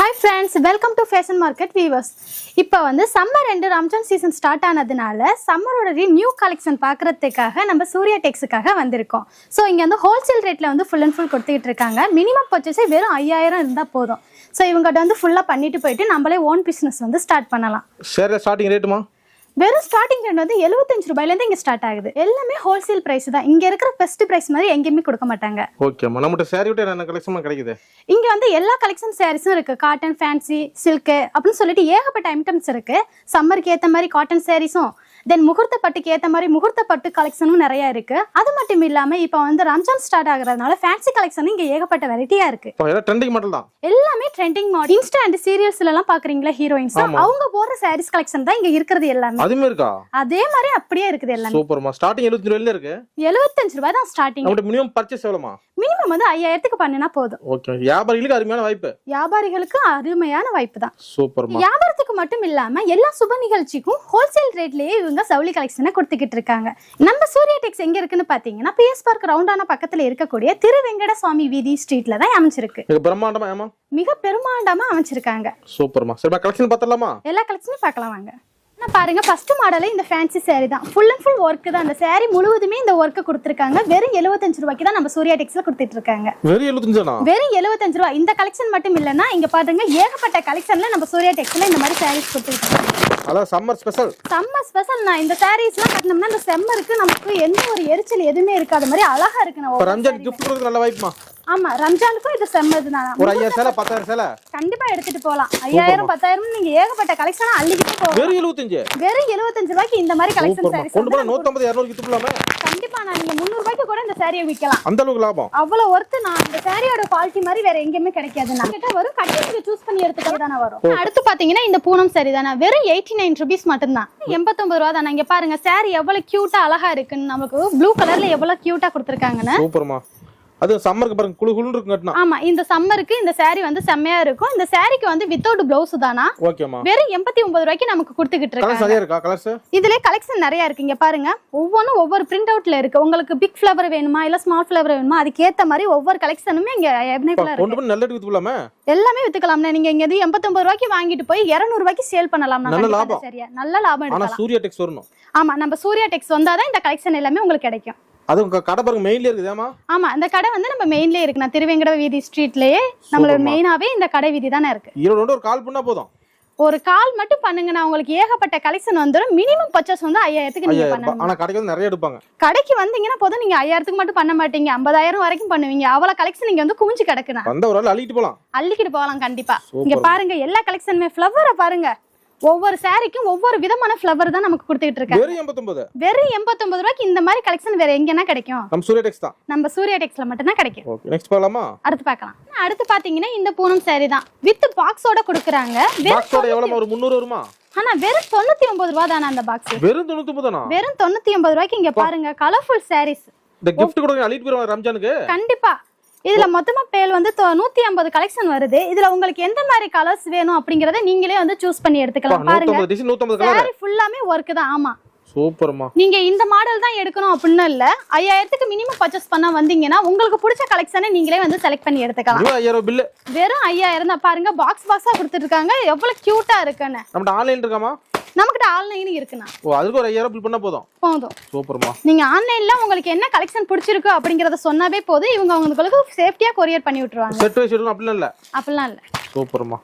Hi friends welcome to fashion market weavers இப்போ வந்து summer ரெண்டு ரம்ஜான் சீசன் ஸ்டார்ட் ஆனதுனால சம்மரோட நியூ கலெக்ஷன் பார்க்கறதுக்காக நம்ம சூர்யா டெக்ஸுக்காக வந்திருக்கோம். ஸோ இங்கே வந்து ஹோல்சேல் ரேட்டில் வந்து ஃபுல் அண்ட் ஃபுல் கொடுத்துக்கிட்டு இருக்காங்க. மினிமம் பர்ச்சேஸே வெறும் ஐயாயிரம் இருந்தால் போதும். ஸோ இவங்ககிட்ட வந்து ஃபுல்லாக பண்ணிட்டு போயிட்டு நம்மளே ஓன் பிஸ்னஸ் வந்து ஸ்டார்ட் பண்ணலாம். சரி ஸ்டார்டிங் ரேட்டுமா வெறும் ஸ்டார்டிங் ரேட் வந்து எழுபத்தஞ்சு ரூபாயிலேருந்து இங்கே ஸ்டார்ட் ஆகுது. எல்லாமே ஹோல்சேல் ப்ரைஸ் தான். இங்கே இருக்கிற பெஸ்ட் ப்ரைஸ் மாதிரி எங்கேயுமே கொடுக்க மாட்டாங்க. ஓகேம்மா நம்மகிட்ட சேரீ விட்டு என்ன கலெக்ஷன் கிடைக்குது? இங்க வந்து எல்லா கலெக்ஷன் சாரீஸும் இருக்கு. காட்டன் ஃபேன்சி சில்க் அப்படின்னு சொல்லிட்டு ஏகப்பட்ட ஐட்டம்ஸ் இருக்கு. சம்மருக்கு ஏத்த மாதிரி காட்டன் சாரீஸும் தென் முகூர்த்த பட்டுக்கு ஏத்த மாதிரி முகூர்த்த பட்டு கலெக்ஷனும் நிறைய இருக்கு. அது மட்டும் இல்லாம இப்போ வந்து ரம்ஜான் ஸ்டார்ட் ஆகுறதுனால ஃபேன்சி கலெக்ஷனும் இங்க ஏகப்பட்ட வெரைட்டியா இருக்கு. ட்ரெண்டிங் மாடல் தான். எல்லாமே ட்ரெண்டிங் மாடல் இன்ஸ்டா அண்ட் சீரியல்ஸ்ல எல்லாம் பாக்குறீங்களா ஹீரோயின்ஸ். அவங்க போடுற சாரீஸ் கலெக்ஷன் தான் இங்க இருக்கிறது எல்லாமே. அதுவுமே இருக்கா? அதே மாதிரி அப்படியே இருக்குது எல்லாமே. சூப்பர்மா. ஸ்டார்டிங் எழுபத்தஞ்சு ரூபாயில இருக்கு. எழுபத்தஞ்சு ரூபாய் தான் ஸ்டார்டிங் மினிமம் பர்ச்சேஸ் எவ்வளோமா? மினிமம் வந்து ஐயாயிரத்துக்கு பண்ணினா போதும். ஓகே வியாபாரிகளுக்கு அருமையான வாய்ப்பு. வியாபாரிகளுக்கு அருமையான வாய்ப்பு தான். சூப்பர்மா. வியாபாரத்துக்கு மட்டும் இல்லாம எல்லா சுப நிகழ்ச்சிக்கும் ஹோல்சேல் ரேட்லயே இவங்க சவுளி கலெக்ஷனை கொடுத்துக்கிட்டு இருக்காங்க. நம்ம சூர்யா டெக்ஸ் எங்க இருக்குன்னு பாத்தீங்கன்னா பிஎஸ் பார்க் ரவுண்டான பக்கத்துல இருக்கக்கூடிய திரு வெங்கட சுவாமி வீதி ஸ்ட்ரீட்ல தான் அமைச்சிருக்கு மிக பிரம்மாண்டமா ஏமா மிக பெருமாண்டமா அமைச்சிருக்காங்க சூப்பர்மா. சரிம்மா கலெக்ஷன் பார்த்துடலாமா? எல்லா கலெக்ஷனும் பார்க்கலாம் வாங்க. பாருங்க ஃபர்ஸ்ட் மாடலே இந்த ஃபேன்சி saree தான். ஃபுல் அண்ட் ஃபுல் ஒர்க் தான். அந்த saree முழுவதுமே இந்த ஒர்க்கு கொடுத்துருக்காங்க. வெறும் எழுபத்தஞ்சு ரூபாய்க்கு தான் நம்ம சூர்யா டெக்ஸ்ல கொடுத்துட்டு இருக்காங்க வெறும் எழுபத்தஞ்சானா வெறும் எழுபத்தஞ்சு ரூபா இந்த கலெக்ஷன் மட்டும் இல்லைன்னா இங்க பாருங்க ஏகப்பட்ட கலெக்ஷன்ல நம்ம சூர்யா டெக்ஸ்ல இந்த மாதிரி சாரீஸ் கொடுத்துட்டு இருக்காங்க அதான் சம்மர் ஸ்பெஷல் செம்ம ஸ்பெஷல் நான் இந்த சாரீஸ்லாம் கட்டினோம்னா இந்த செம்மருக்கு நமக்கு எந்த ஒரு எரிச்சல் எதுவுமே இருக்காத. மாதிரி அழகா இருக்கு நான் ரம்ஜான். கிஃப்ட் கொடுக்குறது நல்ல வாய்ப்புமா ஆமா ரம்ஜானுக்கும் இது செம்மது தான் ஒரு ஐயாயிரம் சேலை பத்தாயிரம் சேலை. கண்டிப்பா எடுத்துட்டு போலாம். ஐயாயிரம் பத்தாயிரம் நீங்க ஏகப்பட்ட கலெக்ஷனா அள்ளிக்கிட்டு போகலாம். வெறும் எழுபத்தஞ்சு வெறும் எழுபத்தஞ்சு ரூபாய்க்கு இந்த மாதிரி கலெக்ஷன் சாரீஸ் கொண்டு போனா நூற்றம்பது இரநூறு போலாமே கண்டிப்பா நான் நீங்க முந்நூறு ரூபாய்க்கு கூட இந்த சாரியை விற்கலாம் அந்த அளவுக்கு லாபம். அவ்வளவு ஒர்த்து நான் இந்த சாரியோட குவாலிட்டி மாதிரி வேற எங்கேயுமே கிடைக்காது. நான் கிட்ட வரும் கட்டி சூஸ் பண்ணி எடுத்துக்கிறது தானே வரும். அடுத்து பாத்தீங்கன்னா இந்த பூனம் சாரி தானே. வெறும் எயிட்டி நைன் ருபீஸ் மட்டும்தான். எண்பத்தொன்பது ரூபா தானே. இங்க பாருங்க சாரி எவ்வளவு கியூட்டா அழகா இருக்குன்னு நமக்கு ப்ளூ கலர்ல எவ்வளவு கியூட்டா கொடுத்துருக்காங்கன்னு. அது சம்மருக்கு பாருங்க குழு குழுன்னு இருக்கும் கட்டினா. ஆமா இந்த சம்மருக்கு இந்த சாரி வந்து செம்மையா இருக்கும். இந்த சாரிக்கு வந்து வித்தவுட் பிளவுஸ் தானா? ஓகேம்மா வெறும் எண்பத்தி ஒன்பது ரூபாய்க்கு நமக்கு கொடுத்துக்கிட்டு இருக்காங்க. சரியா இருக்கா கலர்ஸ் இதுல கலெக்ஷன் நிறைய இருக்கு இங்க பாருங்க. ஒவ்வொன்றும் ஒவ்வொரு பிரிண்ட் அவுட்ல இருக்கு. உங்களுக்கு பிக் ஃபிளவர் வேணுமா இல்ல ஸ்மால் ஃபிளவர் வேணுமா அதுக்கு ஏத்த மாதிரி ஒவ்வொரு கலெக்ஷனுமே இங்க கொண்டு இருக்கு. நல்ல எல்லாமே வித்துக்கலாம்ண்ணே. நீங்க இங்க இது எண்பத்தொன்பது ரூபாய்க்கு வாங்கிட்டு போய் இருநூறு ரூபாய்க்கு சேல் பண்ணலாம் நல்ல லாபம். சரியா? நல்ல லாபம் எடுக்கலாம். சூர்யா டெக்ஸ் வரணும். ஆமா நம்ம சூர்யா டெக்ஸ் வந்தாதான் இந்த கலெக்ஷன் எல்லாமே உங்களுக்கு கிடைக்கும். அது உங்க கடை பாருங்க மெயின்ல இருக்குதேமா ஆமா இந்த கடை வந்து நம்ம மெயின்லயே இருக்கு. நான் திருவேங்கட வீதி ஸ்ட்ரீட்லயே நம்மளோட. மெயினாவே இந்த கடை வீதி தானே இருக்கு. ஈரோடு ஒரு கால் பண்ணா போதும். ஒரு கால் மட்டும் பண்ணுங்கன்னா உங்களுக்கு ஏகப்பட்ட கலெக்ஷன் வந்துடும் மினிமம் பர்ச்சேஸ் வந்து ஐயாயிரத்துக்கு நீங்க. பண்ணணும். ஆனா கடைக்கு வந்து நிறைய எடுப்பாங்க. கடைக்கு வந்தீங்கன்னா போதும் நீங்க ஐயாயிரத்துக்கு மட்டும் பண்ண மாட்டீங்க. ஐம்பதாயிரம் வரைக்கும் பண்ணுவீங்க. அவ்வளவு கலெக்ஷன் நீங்க வந்து குமிஞ்சு கிடக்குனா வந்த ஒரு அள்ளிட்டு போலாம். அள்ளிக்கிட்டு போகலாம் கண்டிப்பா. இங்க பாருங்க எல்லா கலெக்ஷனுமே ஃப்ளவரை பாருங்க. ஒவ்வொரு சாரிக்கும் ஒவ்வொரு விதமான ஃப்ளவர் தான் நமக்கு கொடுத்துட்டு இருக்காங்க. வெறும் எண்பத்தொன்பது. வெறும் எண்பத்தொன்பது ரூபாய்க்கு இந்த மாதிரி கலெக்ஷன் வேற எங்கன்னா கிடைக்கும்? நம்ம சூர்யா டெக்ஸ் தான். நம்ம சூர்யா டெக்ஸ்ல மட்டும்தான் கிடைக்கும். ஓகே நெக்ஸ்ட் பார்க்கலாமா? அடுத்து பார்க்கலாம். அடுத்து பாத்தீங்கன்னா இந்த பூனம் சாரி தான். வித் பாக்ஸோட கொடுக்குறாங்க. பாக்ஸோட எவ்வளவு? ஒரு முந்நூறு வருமா? ஆனா வெறும் தொண்ணூத்தி ஒன்பது ரூபா தானே அந்த பாக்ஸ் வெறும் தொண்ணூத்தி ஒன்பதானா வெறும் தொண்ணூத்தி ஒன்பது ரூபாய்க்கு இங்க பாருங்க கலர்ஃபுல் சாரீஸ் இந்த கிஃப்ட் கொடுங்க அள்ளிட்டு போயிருவாங்க ரம்ஜானுக்கு. கண்டிப்பா. இதுல மொத்தமா பேல் வந்து நூத்தி ஐம்பது கலெக்ஷன் வருது. இதுல உங்களுக்கு எந்த மாதிரி கலர்ஸ் வேணும் அப்படிங்கறத நீங்களே வந்து சூஸ் பண்ணி எடுத்துக்கலாம். பாருங்க. சாரி ஃபுல்லாமே ஒர்க் தான். ஆமா. சூப்பர்மா. நீங்க இந்த மாடல் தான் எடுக்கணும் அப்படின்னு இல்ல. ஐயாயிரத்துக்கு மினிமம் பர்ச்சேஸ் பண்ண வந்தீங்கன்னா உங்களுக்கு பிடிச்ச கலெக்ஷனை நீங்களே வந்து செலக்ட் பண்ணி எடுத்துக்கலாம். வெறும் ஐயாயிரம் பில்லு வெறும் ஐயாயிரம் தான். பாருங்க பாக்ஸ் பாக்ஸா கொடுத்துருக்காங்க எவ்வளவு கியூட்டா இருக்குன்னு. நம்மகிட்ட ஆன்லைன் இருக்காமா? நமக்கிட்ட ஆன்லைன் இருக்குண்ணா. ஓ அதுக்கு ஒரு ஐயாயிரம் பில் பண்ணா போதும். போதும். சூப்பர்மா. நீங்க ஆன்லைன்ல உங்களுக்கு என்ன கலெக்ஷன் பிடிச்சிருக்கு அப்படிங்கறத சொன்னாவே போதும். இவங்க உங்களுக்கு சேஃப்டியா கொரியர் பண்ணி விட்டுருவாங்க. செட் வைஸ் அப்படிலாம் இல்ல. அப்படிலாம் இல்ல. சூப்பர்மா.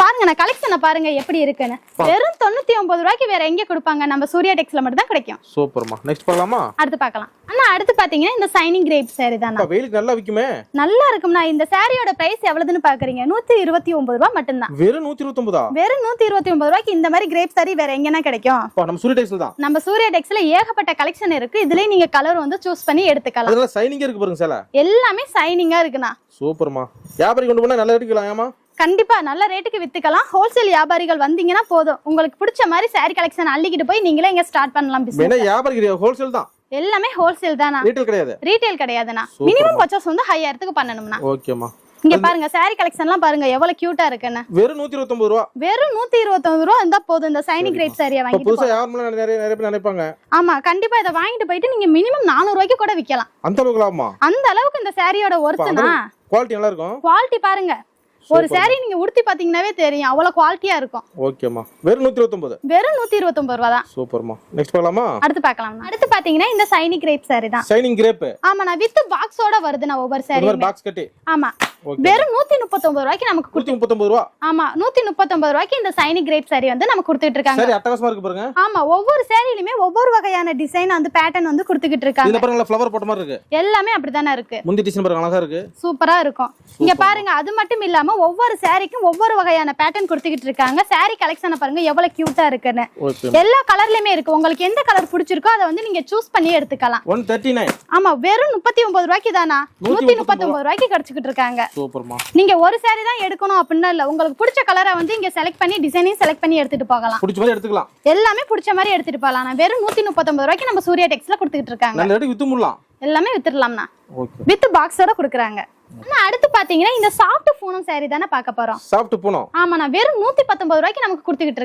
பாருங்க நான் கலெக்ஷனை பாருங்க எப்படி இருக்குன்னு. வெறும் தொண்ணூத்தி ஒன்பது ரூபாய்க்கு வேற எங்க கொடுப்பாங்க? நம்ம சூர்யா டெக்ஸ்ல மட்டும் தான் கிடைக்கும். சூப்பர்மா. நெக்ஸ்ட் பார்க்கலாமா? அடுத்து பார்க்கலாம். ஆனா அடுத்து பாத்தீங்கன்னா இந்த சைனிங் கிரேப் saree தானா வெயிலுக்கு நல்லா விக்குமே. நல்லா இருக்கும்னா இந்த சாரியோட பிரைஸ் எவ்வளவுன்னு பாக்குறீங்க நூத்தி இருபத்தி ஒன்பது ரூபாய் மட்டும்தான். வெறும் நூத்தி இருபத்தொன்பதா வெறும் நூத்தி இருபத்தி ஒன்பது ரூபாய்க்கு இந்த மாதிரி கிரேப் saree வேற எங்கன்னா கிடைக்கும். நம்ம சூரிய டெக்ஸ்ல தான். நம்ம சூர்யா டெக்ஸ்ல ஏகப்பட்ட கலெக்ஷன் இருக்கு. இதுலயே நீங்க கலர் வந்து சூஸ் பண்ணி எடுத்துக்கலாம். அதனால சைனிங்கே இருக்கு பாருங்க சேலை. எல்லாமே சைனிங்கா இருக்குண்ணா. சூப்பர்மா. வியாபாரி கொண்டு போனா நல்லா எடுக்கலாம் ஏமா கண்டிப்பா நல்ல ரேட்டுக்கு வித்துக்கலாம். ஹோல்சேல் வியாபாரிகள் வந்தீங்கன்னா போதும். உங்களுக்கு பிடிச்ச மாதிரி saree கலெக்ஷன் அள்ளிக்கிட்டு போய் நீங்களே இங்க ஸ்டார்ட் பண்ணலாம். மெயினா வியாபாரி ஹோல்சேல் தான். எல்லாமே ஹோல்சேல் தானா? ரீட்டைல் கிடையாது. ரீட்டைல் கிடையாதுண்ணா. மினிமம் பர்ச்சேஸ் வந்து ஐயாயிரத்துக்கு பண்ணணும்னா ஓகேம்மா. இங்க பாருங்க saree கலெக்ஷன்லாம் பாருங்க எவ்வளவு கியூட்டா இருக்குன்னு. வெறும் நூத்தி இருபத்தொன்பது ரூபா. வெறும் நூத்தி இருபத்தொன்பது ரூபா இருந்தா போதும் இந்த சைனிங் கிரேப் சாரியை வாங்கிட்டு புதுசா. யாரும் நிறைய நிறைய பேர் நினைப்பாங்க? ஆமா கண்டிப்பா இதை வாங்கிட்டு போயிட்டு நீங்க மினிமம் நானூறு ரூபாய்க்கு கூட விக்கலாம். அந்த அளவுக்கு லாபமா அந்த அளவுக்கு இந்த சாரியோட ஒர்த்துனா குவாலிட்டி நல்லா இருக்கும் குவாலிட்டி பாருங்க. ஒரு saree நீங்க உடுத்தி பாத்தீங்கன்னாவே தெரியும் அவ்வளவு குவாலிட்டியா இருக்கும். ஓகேம்மா. வெறும் நூற்றி இருபத்தொம்பது வெறும் நூத்தி இருபத்தொன்பது ரூபா தான். சூப்பர்மா. நெக்ஸ்ட் பார்க்கலாமா? அடுத்து பார்க்கலாம். அடுத்து பாத்தீங்கன்னா இந்த சைனி கிரேப் saree தான். ஷைனிங் கிரேப்பு ஆமா நான் வித் பாக்ஸோட வருது நான் ஒவ்வொரு saree பாக்ஸ் கட்டி. ஆமா. வெறும் நூத்தி முப்பத்தொன்பது ரூபாய்க்கு நமக்கு நூற்றி முப்பத்தொம்பது ரூபா? ஆமா நூத்தி முப்பத்தொன்பது ரூபாய்க்கு இந்த சைனி கிரேப் saree வந்து நம்ம கொடுத்துட்டு இருக்காங்க. சரி அட்டகாசமா இருக்கு பாருங்க. ஆமா ஒவ்வொரு சேரீலுமே ஒவ்வொரு வகையான டிசைன் வந்து பேட்டர்ன் வந்து கொடுத்துக்கிட்டு இருக்காங்க. இதுல பாருங்க ஃப்ளவர் போட்ட மாதிரி இருக்கு. எல்லாமே அப்படித்தானே இருக்கு. முந்தி டிசைன் பாருங்க அழகா இருக்கு. சூப்பரா இருக்கும். இங்க பாருங்க அது மட்டும் இல்லாம ஒவ்வொரு சாரிக்கும் ஒவ்வொரு வகையான பேட்டர்ன் கொடுத்துக்கிட்டு இருக்காங்க. saree கலெக்ஷனை பாருங்க எவ்வளவு கியூட்டா இருக்குன்னு. எல்லா கலர்லயுமே இருக்கு. உங்களுக்கு எந்த கலர் பிடிச்சிருக்கோ அதை வந்து நீங்க சூஸ் பண்ணி எடுத்துக்கலாம். ஒன் தேர்ட்டி நைன் ஆமா வெறும் முப்பத்தி ஒன்பது ரூபாய்க்கு தானா? நூத்தி முப்பத்தி ஒன்பது ரூபாய்க்கு கிடைச்சிக்கிட்டு இருக்காங்க. சூப்பர்மா. நீங்க ஒரு saree தான் எடுக்கணும் அப்படின்னா இல்ல உங்களுக்கு பிடிச்ச கலரை வந்து இங்க செலக்ட் பண்ணி டிசைனையும் செலக்ட் பண்ணி எடுத்துட்டு போகலாம். பிடிச்ச மாதிரி எடுத்துக்கலாம். எல்லாமே பிடிச்ச மாதிரி எடுத்துட்டு போகலாம். நான் வெறும் நூத்தி முப்பத்தொன்பது ரூபாய்க்கு நம்ம சூர்யா டெக்ஸ்ல கொடுத்துட்டு இருக்காங்க. நல்ல ரேட்டு வித்து எல்லாமே வித்துடலாம்னா வித் பாக்ஸோட கொடுக்குறாங்க. ஆனா அடுத்து பாத்தீங்கன்னா இந்த சாஃப்ட் பூனம் saree தானே பார்க்க போறோம். சாப்பிட்டு போனோம்? ஆமா நான் வெறும் நூத்தி பத்தொன்பது ரூபாய்க்கு நமக்கு கொடுத்துக்கிட்டு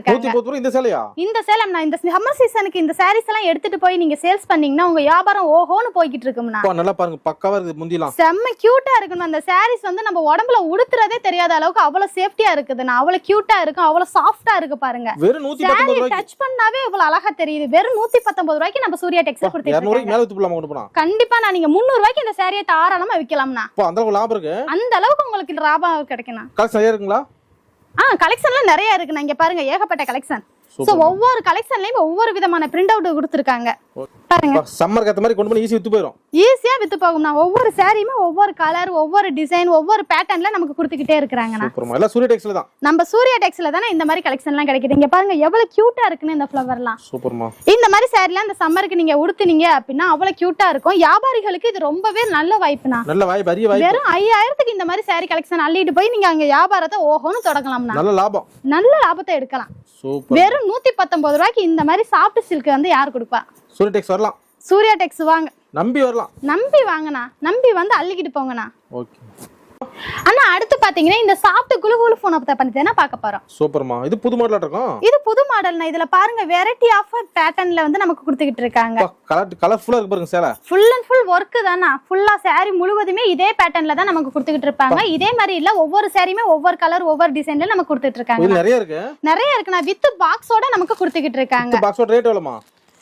ரூபா இந்த சேலையா? இந்த சேலம் நான் இந்த சம்மர் சீசனுக்கு இந்த சாரீஸ் எல்லாம் எடுத்துட்டு போய் நீங்க சேல்ஸ் பண்ணீங்கன்னா உங்க வியாபாரம் ஓஹோன்னு போய்கிட்டு இருக்கும்னா நல்லா பாருங்க பக்காவா இருக்குது முந்திலாம். செம்ம கியூட்டா இருக்கணும் அந்த சாரீஸ் வந்து நம்ம உடம்புல உடுத்துறதே தெரியாத அளவுக்கு அவ்வளவு சேஃப்டியா இருக்குதுண்ணா. அவ்வளவு கியூட்டா இருக்கும் அவ்வளவு சாஃப்டா இருக்கு பாருங்க. வெறும் நூத்தி சாரி டச் பண்ணாவே இவ்வளவு அழகா தெரியுது. வெறும் நூத்தி பத்தொன்பது ரூபாய்க்கு நம்ம சூர்யா போலாமா கொண்டு போனா கண்டிப்பா நான் நீங்க முந்நூறு ரூபாய்க்கு இந்த சாரியை தாராளமா விற்கலாம்னா லாபம் இருக்கு? அந்த அளவுக்கு உங்களுக்கு லாபம் கிடைக்கணும் நிறைய இருக்குங்களா ஆ கலெக்ஷன்ல நிறைய இருக்குண்ணா இங்க பாருங்க ஏகப்பட்ட கலெக்ஷன் சோ ஒவ்வொரு கலெக்ஷன்லயும் ஒவ்வொரு விதமான பிரிண்ட் அவுட் கொடுத்துருக்காங்க. பாருங்க. சம்மருக்கு ஏத்த மாதிரி கொண்டு போய் வித்து போயிடும் ஈஸியா வித்து போகும்னா ஒவ்வொரு சாரியுமே ஒவ்வொரு கலர் ஒவ்வொரு டிசைன் ஒவ்வொரு பேட்டர்ன்ல நமக்கு கொடுத்துக்கிட்டே இருக்கிறாங்கண்ணா. சூப்பர்மா எல்லாம் சூரிய டெக்ஸ்ல தான். நம்ம சூர்யா டெக்ஸ்ல தானே இந்த மாதிரி கலெக்ஷன்லாம் கிடைக்குது. இங்க பாருங்க எவ்வளவு கியூட்டா இருக்குன்னு இந்த ஃப்ளவர்லாம் சூப்பர்மா இந்த மாதிரி சாரிலாம் இந்த சம்மருக்கு நீங்க உடுத்துனீங்க அப்படின்னா அவ்வளவு கியூட்டா இருக்கும். வியாபாரிகளுக்கு இது ரொம்பவே நல்ல வாய்ப்புனா நல்ல வாய்ப்பு அரிய வாய்ப்பு. வெறும் ஐயாயிரத்துக்கு இந்த மாதிரி சாரி கலெக்ஷன் அள்ளிட்டு போய் நீங்க அங்க வியாபாரத்தை ஓஹோன்னு தொடங்கலாம்னா நல்ல லாபம். நல்ல லாபத்தை எடுக்கலாம். வெறும் நூத்தி பத்தொன்பது ரூபாய்க்கு இந்த மாதிரி சாஃப்ட் சில்க் வந்து யார் கொடுப்பா? சூரிய டெக்ஸ் வரலாம். சூர்யா டெக்ஸ் வாங்க. நம்பி வரலாம். நம்பி வாங்கண்ணா. நம்பி வந்து அள்ளிக்கிட்டு போங்கண்ணா. ஓகே ஆனா அடுத்து பாத்தீங்கன்னா இந்த சாப்பிட்டு குழு குழு போனை பத்தி தானே பார்க்க போறோம். சூப்பர்மா. இது புது மாடலா இருக்கும் இது புது மாடல்னா இதுல பாருங்க வெரைட்டி ஆஃப் பேட்டர்ன்ல வந்து நமக்கு கொடுத்துக்கிட்டு இருக்காங்க. கலர் கலர்ஃபுல்லா இருக்கு பாருங்க சேலை. ஃபுல் அண்ட் ஃபுல் ஒர்க் தானா ஃபுல்லா saree முழுவதுமே இதே பேட்டர்ன்ல தான் நமக்கு கொடுத்துக்கிட்டு இருப்பாங்க. இதே மாதிரி இல்ல ஒவ்வொரு சாரியுமே ஒவ்வொரு கலர் ஒவ்வொரு டிசைன்ல நமக்கு கொடுத்துட்டு இருக்காங்க. இது நிறைய இருக்கு. நிறைய இருக்குண்ணா. வித் பாக்ஸோட நமக்கு கொடுத்துக்கிட்டு இருக்காங்க. பாக்ஸோட ரேட் எவ்வளோமா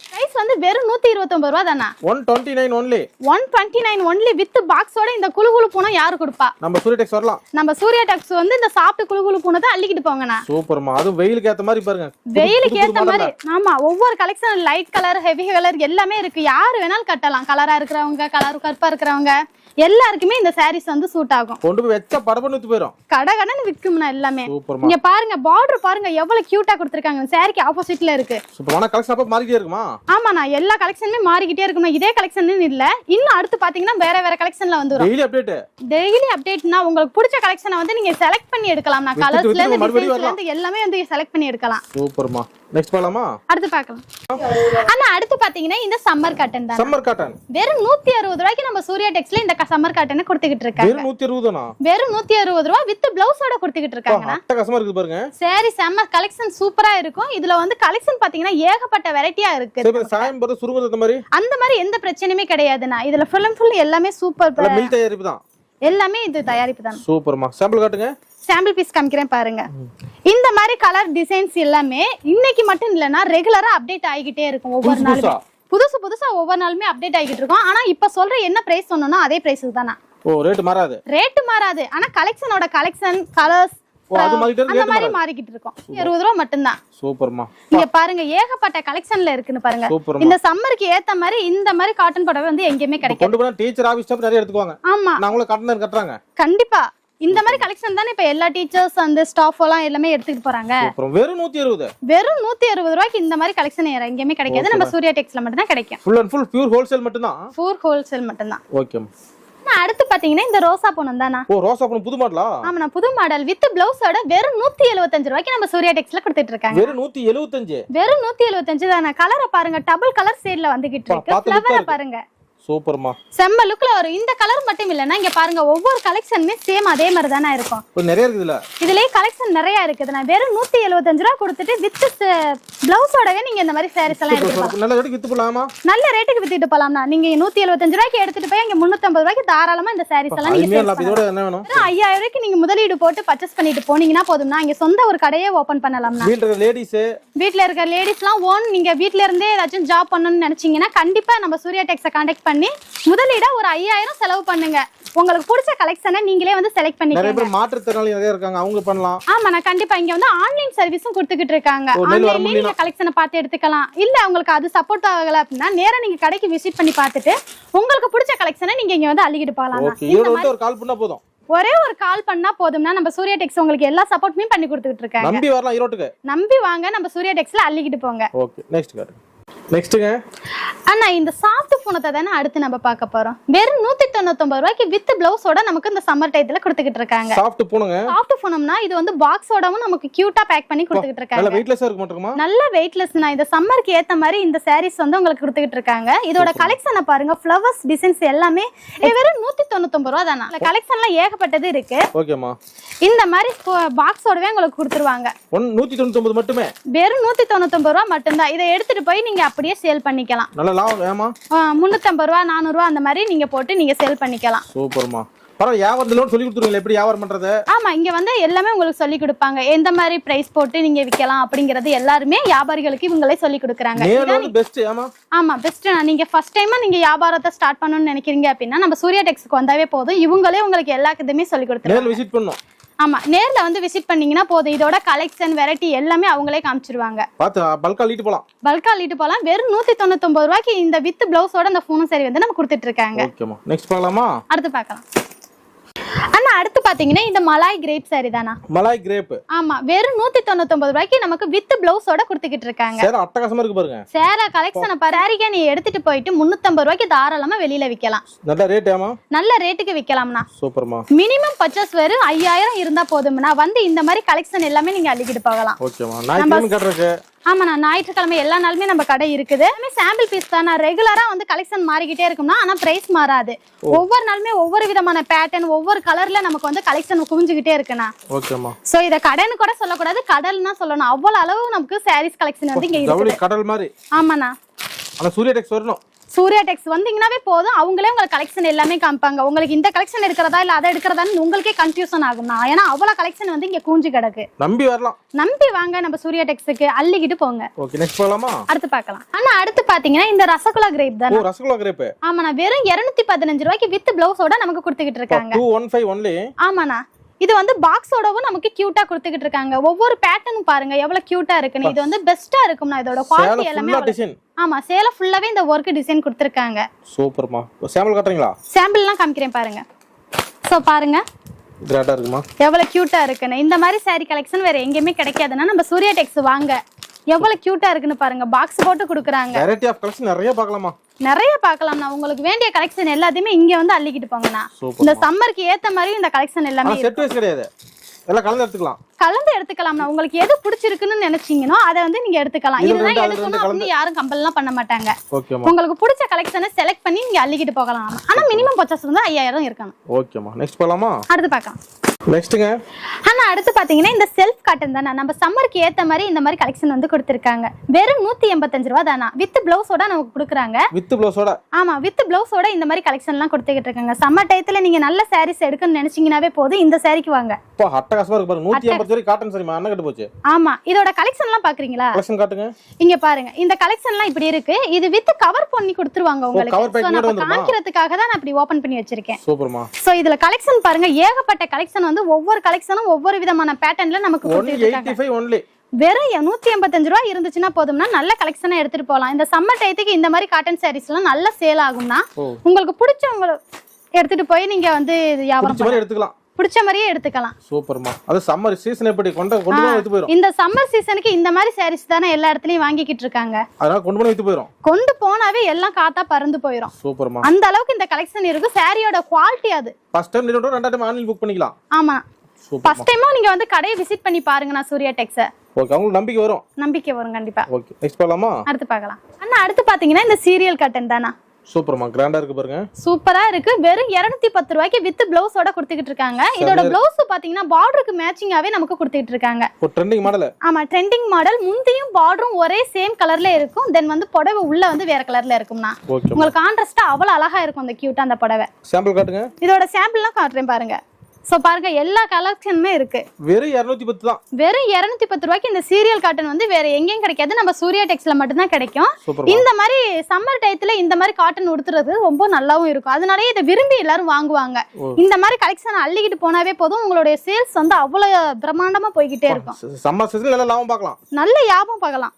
பிரைஸ் வந்து வெறும் நூத்தி இருபத்தொன்பது ரூபா தானா one twenty nine only one twenty nine only with பாக்ஸோட இந்த குழு குழு பூனை யாரு கொடுப்பா? நம்ம சூரிய டெக்ஸ் வரலாம். நம்ம சூர்யா டாக்ஸ் வந்து இந்த சாப்பிட்டு குழு குழு பூனை தான் அள்ளிக்கிட்டு போங்கண்ணா. சூப்பர்மா. அதுவும் வெயிலுக்கு ஏத்த மாதிரி பாருங்க. வெயிலுக்கு ஏத்த மாதிரி ஆமா ஒவ்வொரு collection light colour heavy colour எல்லாமே இருக்கு. யாரு வேணாலும் கட்டலாம். கலரா இருக்கிறவங்க கலர் கருப்பா இருக்கிறவங்க. எல்லாருக்குமே இந்த சாரீஸ் வந்து சூட் ஆகும். கொண்டு போய் வச்சா படப்பண்ணு வித்து போயிடும் கடை கடன் விற்கும்னா எல்லாமே. இங்க பாருங்க பார்டர் பாருங்க எவ்வளவு கியூட்டா கொடுத்துருக்காங்க. சாரிக்கு ஆப்போசிட்ல இருக்கு. சூப்பர் கலெக்ஷன் அப்போ மாறிக்கிட்டே இருக்குமா? ஆமாண்ணா எல்லா கலெக்ஷனுமே மாறிக்கிட்டே இருக்கும்னா இதே கலெக்ஷன் இல்ல. இன்னும் அடுத்து பாத்தீங்கன்னா வேற வேற கலெக்ஷன்ல வந்துரும். டெய்லி அப்டேட் டெய்லி அப்டேட்னா உங்களுக்கு பிடிச்ச கலெக்ஷனை வந்து நீங்க செலக்ட் பண்ணி எடுக்கலாம். நான் கலர்ஸ்ல இருந்து எல்லாமே வந்து செலக்ட் பண்ணி எடுக்கலாம். சூப்பர்மா நெக்ஸ்ட் பார்க்கலாமா அடுத்து பார்க்கலாம். ஆனா அடுத்து பாத்தீங்கன்னா இந்த சம்மர் காட்டன் தான் சம்மர் காட்டன் வெறும் நூத்தி அறுபது ரூபாய்க்கு நம்ம சூர்யா டெக்ஸ்ல இந்த சம்மர் காட்டனை கொடுத்துக்கிட்டு இருக்காங்க. வெறும் நூத்தி இருபதுனா வெறும் நூத்தி அறுபது ரூபா வித் பிளவுஸோட கொடுத்துக்கிட்டு இருக்காங்கண்ணா. அட்டகாசமா இருக்குது பாருங்க. சரி செம்ம கலெக்ஷன் சூப்பரா இருக்கும். இதுல வந்து கலெக்ஷன் பாத்தீங்கன்னா ஏகப்பட்ட வெரைட்டியா இருக்கு. சரி சாயம் போறது சுருங்குறது இந்த மாதிரி. அந்த மாதிரி எந்த பிரச்சனையுமே கிடையாதுண்ணா. இதுல ஃபுல் அண்ட் ஃபுல் எல்லாமே சூப்பர் எல்லாம் மில் தயாரிப்பு தான். எல்லாமே இது தயாரிப்பு தான் சூப்பர்மா. சாம்பிள் காட்டுங்க. சாம்பிள் பீஸ் காமிக்கிறேன் பாருங்க. இந்த மாதிரி கலர் டிசைன்ஸ் எல்லாமே இன்னைக்கு மட்டும் இல்லைன்னா ரெகுலரா அப்டேட் ஆகிக்கிட்டே இருக்கும் ஒவ்வொரு நாளுமே. புதுசா புதுசு ஒவ்வொரு நாளுமே அப்டேட் ஆகிட்டு இருக்கும். ஆனா இப்ப சொல்ற என்ன பிரைஸ் சொன்னோம்னா அதே பிரைஸ் தானா ஓ ரேட் மாறாது. ரேட் மாறாது. ஆனா கலெக்ஷனோட கலெக்ஷன் கலர்ஸ் அந்த மாதிரி மாறிக்கிட்டு இருக்கும். இருபது ரூபா மட்டும்தான். சூப்பர்மா. இங்க பாருங்க ஏகப்பட்ட கலெக்ஷன்ல இருக்குன்னு பாருங்க. இந்த சம்மருக்கு ஏத்த மாதிரி இந்த மாதிரி காட்டன் புடவை வந்து எங்கேயுமே கிடைக்கும் கொண்டு போனா டீச்சர் ஆபீஸ் ஸ்டாஃப் நிறைய எடுத்துக்குவாங்க. ஆமா. கட்டுறாங்க. கண்டிப்பா. இந்த மாதிரி கலெக்ஷன் தானே இப்ப எல்லா டீச்சர்ஸ் அந்த ஸ்டாஃப் எல்லாம் எல்லாமே எடுத்துட்டு போறாங்க. வெறும் நூத்தி இருபது வெறும் நூத்தி அறுபது ரூபாய்க்கு இந்த மாதிரி கலெக்ஷன் எங்கேயுமே கிடைக்காது. நம்ம சூர்யா டெக்ஸ்ல மட்டும் தான் கிடைக்கும். Full and full pure wholesale மட்டும்தான்? ஃபோர் ஹோல்சேல் மட்டும்தான். ஓகே ஆனா அடுத்து பாத்தீங்கன்னா இந்த ரோசா பூனம் தானா? ஓ ரோசா பழம் புது மாடலா? ஆமா நான் புது மாடல் வித் பிளவுஸோட வெறும் நூத்தி எழுபத்தஞ்சு ரூபாய்க்கு நம்ம சூர்யா டெக்ஸ்ல கொடுத்துட்டு இருக்காங்க வெறும் நூத்தி எழுபத்தஞ்சு வெறும் நூத்தி எழுபத்தஞ்சு தானே கலரை பாருங்க டபுள் கலர் ஷேட்ல வந்துகிட்டு இருக்கு. ஃபிளவரை இருக்கு. பாருங்க. சூப்பர்மா. செம்ம லுக்ல வரும். இந்த கலர் மட்டும் இல்லைன்னா இங்க பாருங்க ஒவ்வொரு கலெக்ஷனுமே சேம் அதே மாதிரி தானே இருக்கும் நிறைய இருக்குதுல்ல இதுலயே கலெக்ஷன் நிறைய இருக்குது. நான் வெறும் நூத்தி எழுபத்தஞ்சு ரூபா கொடுத்துட்டு வித் பிளவுஸோடவே நீங்க இந்த மாதிரி சாரீஸ் எல்லாம் எடுத்துக்கலாம். நல்ல ரேட்டுக்கு வித்து போலாமா நல்ல ரேட்டுக்கு வித்துட்டு போலாம்னா நீங்க நூத்தி எழுபத்தஞ்சு ரூபாய்க்கு எடுத்துட்டு போய் இங்க முன்னூத்தம்பது ரூபாய்க்கு தாராளமா இந்த சாரீஸ் எல்லாம் நீங்க ஐயாயிரம் ரூபாய்க்கு நீங்க முதலீடு போட்டு பர்ச்சேஸ் பண்ணிட்டு போனீங்கன்னா போதும்னா இங்க சொந்த ஒரு கடையே ஓபன் பண்ணலாம்னா வீட்டுல இருக்க லேடிஸ் வீட்ல இருக்க லேடிஸ்லாம் ஓன் நீங்க வீட்ல இருந்தே ஏதாச்சும் ஜாப் பண்ணணும்னு நினைச்சீங்கன்னா கண்டிப்பா நம்ம சூர்யா டெக்ஸை கான்டாக்ட் பண்ணி முதலீடா ஒரு ஐயாயிரம் செலவு பண்ணுங்க. உங்களுக்கு பிடிச்ச கலெக்ஷனை நீங்களே வந்து செலக்ட் நிறைய பண்ணிக்கோங்க பேர் மாற்றுத்திறனாளி நிறைய இருக்காங்க அவங்க பண்ணலாம். ஆமா நான் கண்டிப்பா இங்க வந்து ஆன்லைன் சர்வீஸும் கொடுத்துக்கிட்டு இருக்காங்க. ஆன்லைன்லயே நீங்க கலெக்ஷனை பார்த்து எடுத்துக்கலாம். இல்ல உங்களுக்கு அது சப்போர்ட் ஆகல அப்படின்னா நேரா நீங்க கடைக்கு விசிட் பண்ணி பார்த்துட்டு உங்களுக்கு பிடிச்ச கலெக்ஷனை நீங்க இங்க வந்து அள்ளிக்கிட்டு போகலாம். ஒரு கால் பண்ணா போதும். ஒரே ஒரு கால் பண்ணா போதும்னா நம்ம சூர்யா டெக்ஸ் உங்களுக்கு எல்லா சப்போர்ட்டுமே பண்ணி கொடுத்துக்கிட்டு இருக்காங்க. நம்பி வரலாம் ஈரோட்டுக்கு. நம்பி வாங்க நம்ம சூர்யா டெக்ஸ்ல அள்ளிக்கிட்டு போங்க. ஓகே நெக்ஸ்ட் கார்டு நெக்ஸ்ட்டுங்க. அண்ணா இந்த சாஃப்ட் பூனத்தை தானே அடுத்து நம்ம பார்க்க போறோம். வெறும் நூத்தி தொண்ணூத்தொன்பது ரூபாய்க்கு வித் பிளவுஸோட நமக்கு இந்த சம்மர் டயத்துல கொடுத்துக்கிட்டு இருக்காங்க. சாஃப்ட் பூனுங்க. சாஃப்ட் பூனம்னா இது வந்து பாக்ஸோடவும் நமக்கு கியூட்டா பேக் பண்ணி கொடுத்துக்கிட்டு நல்ல இருக்காங்க. வெயிட்லெஸ்ஸா இருக்க மாட்டோமா நல்ல வெயிட்லெஸ்னா இந்த சம்மருக்கு ஏத்த மாதிரி இந்த சாரீஸ் வந்து உங்களுக்கு கொடுத்துக்கிட்டு இருக்காங்க. இதோட கலெக்ஷனை பாருங்க ஃப்ளவர்ஸ் டிசைன்ஸ் எல்லாமே இது வெறும் நூத்தி தொண்ணூத்தொன்பது ரூபா தானா? இந்த கலெக்ஷன்ல ஏகப்பட்டது இருக்கு. ஓகேம்மா. இந்த மாதிரி பாக்ஸோடவே உங்களுக்கு கொடுத்துருவாங்க. நூத்தி தொண்ணூத்தி ஒன்பது மட்டுமே? வெறும் நூத்தி தொண்ணூத்தொன்பது ரூபா மட்டும்தான். இதை எடுத்துட்டு போய் நீங்க அப்படியே சேல் பண்ணிக்கலாம். நல்ல லாபம் ஏமா ஆ, முந்நூத்தம்பது ரூபா நானூறுரூவா அந்த மாதிரி நீங்க போட்டு நீங்க சேல் பண்ணிக்கலாம். சூப்பர்மா. பரவாயில்ல வியாபாரத்துல சொல்லி கொடுத்துருவீங்களா? எப்படி வியாபாரம் பண்றது? ஆமா இங்க வந்து எல்லாமே உங்களுக்கு சொல்லி கொடுப்பாங்க. எந்த மாதிரி பிரைஸ் போட்டு நீங்க விற்கலாம் அப்படிங்கறது எல்லாருமே வியாபாரிகளுக்கு இவங்களே சொல்லி கொடுக்குறாங்க. பெஸ்ட் ஏமா ஆமா பெஸ்ட் நீங்க ஃபர்ஸ்ட் டைமா நீங்க வியாபாரத்தை ஸ்டார்ட் பண்ணணும்னு நினைக்கிறீங்க அப்படின்னா நம்ம சூர்யா டெக்ஸ்க்கு வந்தாவே போதும். இவங்களே உங்களுக்கு எல்லா இதுமே சொல்லி கொடுத்துருவாங்க. விசிட் பண்ணும் ஆமா நேர்ல வந்து விசிட் பண்ணீங்கன்னா போதும். இதோட கலெக்ஷன் வெரைட்டி எல்லாமே அவங்களே காமிச்சிருவாங்க. பார்த்து பல்கா அள்ளிட்டு போலாம். பல்கா அள்ளிட்டு போலாம். வெறும் நூத்தி தொண்ணூத்தொன்பது ரூபாய்க்கு இந்த வித் பிளவுஸோட அந்த ஃபோனும் சரி வந்து நம்ம கொடுத்துட்டு இருக்காங்க. ஓகேம்மா நெக்ஸ்ட் பார்க்கலாமா? அடுத்து பார்க்கலாம். அண்ணா அடுத்து பாத்தீங்கன்னா இந்த மலாய் கிரேப் சாரி தானா? மலாய் கிரேப் ஆமா வெறும் நூத்தி தொண்ணூத்தொன்பது ரூபாய்க்கு நமக்கு வித் பிளவுஸோட கொடுத்துக்கிட்டு இருக்காங்க. சேர அட்டகாசமா இருக்கு பாருங்க. சேரா கலெக்ஷனை பாரு சாரிக்கா நீ எடுத்துட்டு போயிட்டு முன்னூத்தம்பது ரூபாய்க்கு தாராளமா வெளியில விக்கலாம். நல்ல ரேட் ஏமா நல்ல ரேட்டுக்கு விக்கலாம்னா சூப்பர்மா. மினிமம் பர்ச்சேஸ் வெறும் ஐயாயிரம் இருந்தா போதும்னா வந்து இந்த மாதிரி கலெக்ஷன் எல்லாமே நீங்க அள்ளிக்கிட்டு போகலாம். கடை இருக்கு ஆமாண்ணா ஞாயிற்றுக்கிழமை எல்லா நாளுமே நம்ம கடை இருக்குது. சாம்பிள் பீஸ் தான் ரெகுலரா வந்து கலெக்ஷன் மாறிக்கிட்டே இருக்கும்னா ஆனா பிரைஸ் மாறாது. ஒவ்வொரு நாளுமே ஒவ்வொரு விதமான பேட்டர்ன் ஒவ்வொரு கலர்ல நமக்கு வந்து கலெக்ஷன் குவிஞ்சுக்கிட்டே இருக்குண்ணா. ஓகேம்மா. சோ இத கடைன்னு கூட சொல்லக்கூடாது கடல்னா சொல்லணும். அவ்வளவு அளவு நமக்கு சாரீஸ் கலெக்ஷன் வந்து இங்க இருக்குது. கடல் மாதிரி. ஆமாண்ணா. ஆனா சூர்யா டெக்ஸ் வரணும் சூர்யா டெக்ஸ் வந்தீங்கன்னாவே போதும். அவங்களே உங்களுக்கு கலெக்ஷன் எல்லாமே காமிப்பாங்க. உங்களுக்கு இந்த கலெக்ஷன் எடுக்கிறதா இல்ல அதை எடுக்கிறதான்னு உங்களுக்கே கன்ஃபியூஷன் ஆகும்னா ஏன்னா அவ்வளவு கலெக்ஷன் வந்து இங்க கூஞ்சு கிடக்கு. நம்பி வரலாம். நம்பி வாங்க நம்ம சூர்யா டெக்ஸுக்கு அள்ளிக்கிட்டு போங்க. ஓகே நெக்ஸ்ட் பார்க்கலாமா அடுத்து பார்க்கலாம். ஆனா அடுத்து பாத்தீங்கன்னா இந்த ரசகுல்லா கிரேப் தானே? ரசகுல்லா கிரேப் ஆமாண்ணா வெறும் இருநூத்தி பதினஞ்சு ரூபாய்க்கு வித் பிளவுஸோட நமக்கு கொடுத்துக்கிட்டு இருக்காங்க. டூ ஒன் ஃபைவ் ஒன்லி ஆமாண்ணா. இது வந்து பாக்ஸோடவும் நமக்கு கியூட்டா கொடுத்துக்கிட்டு இருக்காங்க. ஒவ்வொரு பேட்டர்னும் பாருங்க எவ்வளவு கியூட்டா இருக்குன்னு. இது வந்து பெஸ்டா இருக்கும்னா இதோட குவாலிட்டி எல்லாமே ஆமா சேலை ஃபுல்லாவே இந்த ஒர்க் டிசைன் கொடுத்துருக்காங்க. சூப்பர்மா. சாம்பிள் காட்டுறீங்களா? சாம்பிள்லாம் காமிக்கிறேன் பாருங்க. ஸோ பாருங்க. கிராட்டா இருக்குமா? எவ்வளவு கியூட்டா இருக்குன்னு. இந்த மாதிரி saree கலெக்ஷன் வேற எங்கேயுமே கிடைக்காதுன்னா நம்ம சூர்யா டெக்ஸ் வாங்க. எவ்வளவு கியூட்டா இருக்குன்னு பாருங்க. பாக்ஸ் போட்டு கொடுக்குறாங்க. வெரைட்டி ஆஃப் கலெக்ஷன் நிறைய பார்க்கலாமா? நிறைய பார்க்கலாம்ண்ணா உங்களுக்கு வேண்டிய கலெக்ஷன் எல்லாத்தையுமே இங்க வந்து அள்ளிக்கிட்டு போங்கண்ணா. இந்த சம்மருக்கு ஏத்த மாதிரி இந்த கலெக்ஷன் எல்லாமே செட் வைஸ் கிடையாது. எல்லாம் கலந்து எடுத்துக்கலாம். கலந்து எடுத்துக்கலாம்ண்ணா. உங்களுக்கு எது பிடிச்சிருக்குன்னு நினைச்சீங்களோ அதை வந்து நீங்க எடுத்துக்கலாம். இதுதான் எடுக்கணும் அப்படின்னு யாரும் கம்பல்லாம் பண்ண மாட்டாங்க. உங்களுக்கு பிடிச்ச கலெக்ஷனை செலக்ட் பண்ணி நீங்க அள்ளிக்கிட்டு போகலாம். ஆனா மினிமம் பர்ச்சேஸ் வந்து ஐயாயிரம் இருக்கணும். ஓகேம்மா நெக்ஸ்ட் போகலாமா அடுத்து பார்க்கலாம். நெக்ஸ்ட்டுங்க. ஆனா அடுத்து பாத்தீங்கன்னா இந்த செல்ஃப் காட்டன் தானே நம்ம சம்மருக்கு ஏத்த மாதிரி இந்த மாதிரி கலெக்ஷன் வந்து கொடுத்துருக்காங்க. வெறும் நூத்தி எண்பத்தஞ்சு ரூபா தானா வித் பிளவுஸோட நமக்கு கொடுக்குறாங்க. வித் ப்ளவுஸோட ஆமா வித் பிளவுஸோட இந்த மாதிரி கலெக்ஷன் எல்லாம் கொடுத்துக்கிட்டு இருக்காங்க. சம்மர் டயத்துல நீங்க நல்ல சாரீஸ் எடுக்கணும்னு நினைச்சீங்கன்னாவே போதும். இந்த சாரிக்கு வாங்க. இப்போ அட்டகாசமா இருக்கு பாருங்க நூத்தி ஐம்பது வரைக்கும் காட்டன் சரிமா அண்ணன் கட்டு போச்சு. ஆமா இதோட கலெக்ஷன் எல்லாம் பாக்குறீங்களா? கலெக்ஷன் காட்டுங்க. இங்க பாருங்க. இந்த கலெக்ஷன் எல்லாம் இப்படி இருக்கு. இது வித் கவர் பண்ணி கொடுத்துருவாங்க உங்களுக்கு? காமிக்கிறதுக்காக தான் நான் இப்படி ஓபன் பண்ணி வச்சிருக்கேன். சூப்பர்மா. சோ இதுல கலெக்ஷன் பாருங்க. ஏகப்பட்ட கலெக்ஷன் வந்து ஒவ்வொரு கலெக்ஷனும் ஒவ்வொரு விதமான பேட்டர்ன்ல நமக்கு ஒன்லி வெறும் நூத்தி எண்பத்தஞ்சு ரூபா இருந்துச்சுன்னா போதும்னா நல்ல கலெக்ஷனை எடுத்துட்டு போகலாம் இந்த சம்மர் டயத்துக்கு இந்த மாதிரி காட்டன் சாரீஸ் எல்லாம் நல்ல சேல் ஆகும்னா உங்களுக்கு பிடிச்சவங்க எடுத்துட்டு போய் நீங்க வந்து வியாபாரம் பிடிச்ச எடுத்துக்கலாம். பிடிச்ச மாதிரியே எடுத்துக்கலாம். சூப்பர்மா. அது சம்மர் சீசன் எப்படி கொண்டு கொண்டு போய் வித்து போயிடும் இந்த சம்மர் சீசனுக்கு இந்த மாதிரி சாரீஸ் தானே எல்லா இடத்துலயும் வாங்கிக்கிட்டு இருக்காங்க. அதனால கொண்டு போய் வித்து போயிடும் கொண்டு போனாவே எல்லாம் காத்தா பறந்து போயிடும் சூப்பர்மா. அந்த அளவுக்கு இந்த கலெக்ஷன் இருக்கும் சாரியோட குவாலிட்டி அது. ஃபர்ஸ்ட் டைம் நீங்க ரெண்டாவது டைம் ஆன்லைன் புக் பண்ணிக்கலாம். ஆமா. ஃபர்ஸ்ட் டைமும் நீங்க வந்து கடையை விசிட் பண்ணி பாருங்க நான் சூர்யா டெக்ஸ ஓகே அவங்களுக்கு நம்பிக்கை வரும். நம்பிக்கை வரும் கண்டிப்பா. ஓகே நெக்ஸ்ட் போகலாமா அடுத்து பார்க்கலாம். அண்ணா அடுத்து பாத்தீங்கன்னா இந்த சீரியல் கட்டன் தானா சூப்பர்மா. கிராண்டா இருக்கு பாருங்க. சூப்பரா இருக்கு. வெறும் 210 பத்து ரூபாய்க்கு வித் பிளவுஸோட கொடுத்துக்கிட்டு இருக்காங்க. இதோட. பிளவுஸ் பாத்தீங்கன்னா பார்டருக்கு மேட்சிங்காவே நமக்கு கொடுத்துக்கிட்டு இருக்காங்க. ட்ரெண்டிங் மாடல் ஆமா ட்ரெண்டிங் மாடல் முந்தியும் பார்டரும் ஒரே சேம் கலர்ல இருக்கும். தென் வந்து புடவை உள்ள வந்து வேற கலர்ல இருக்கும்னா. உங்களுக்கு கான்ட்ராஸ்டா அவ்வளவு அழகா இருக்கும் அந்த கியூட்டா அந்த புடவை. சாம்பிள் காட்டுங்க. இதோட சாம்பிள்லாம் காட்டுறேன் பாருங்க. சோ பாருங்க எல்லா கலெக்ஷனுமே இருக்கு. வெறும் இரநூத்தி பத்து தான். வெறும் 210 பத்து ரூபாய்க்கு இந்த சீரியல் காட்டன் வந்து வேற எங்கேயும் கிடைக்காது. நம்ம சூர்யா டெக்ஸ்ல மட்டும்தான் கிடைக்கும். இந்த மாதிரி சம்மர் டயத்துல இந்த மாதிரி காட்டன் உடுத்துறது ரொம்ப நல்லாவும் இருக்கும். அதனாலயே இதை விரும்பி எல்லாரும் வாங்குவாங்க. இந்த மாதிரி கலெக்ஷன் அள்ளிக்கிட்டு போனாவே போதும். உங்களுடைய சேல்ஸ் வந்து அவ்வளவு பிரம்மாண்டமா போய்கிட்டே இருக்கும். சம்மர் சீசன் நல்லா லாபம் பார்க்கலாம். நல்ல லாபம் பார்க்கலாம்.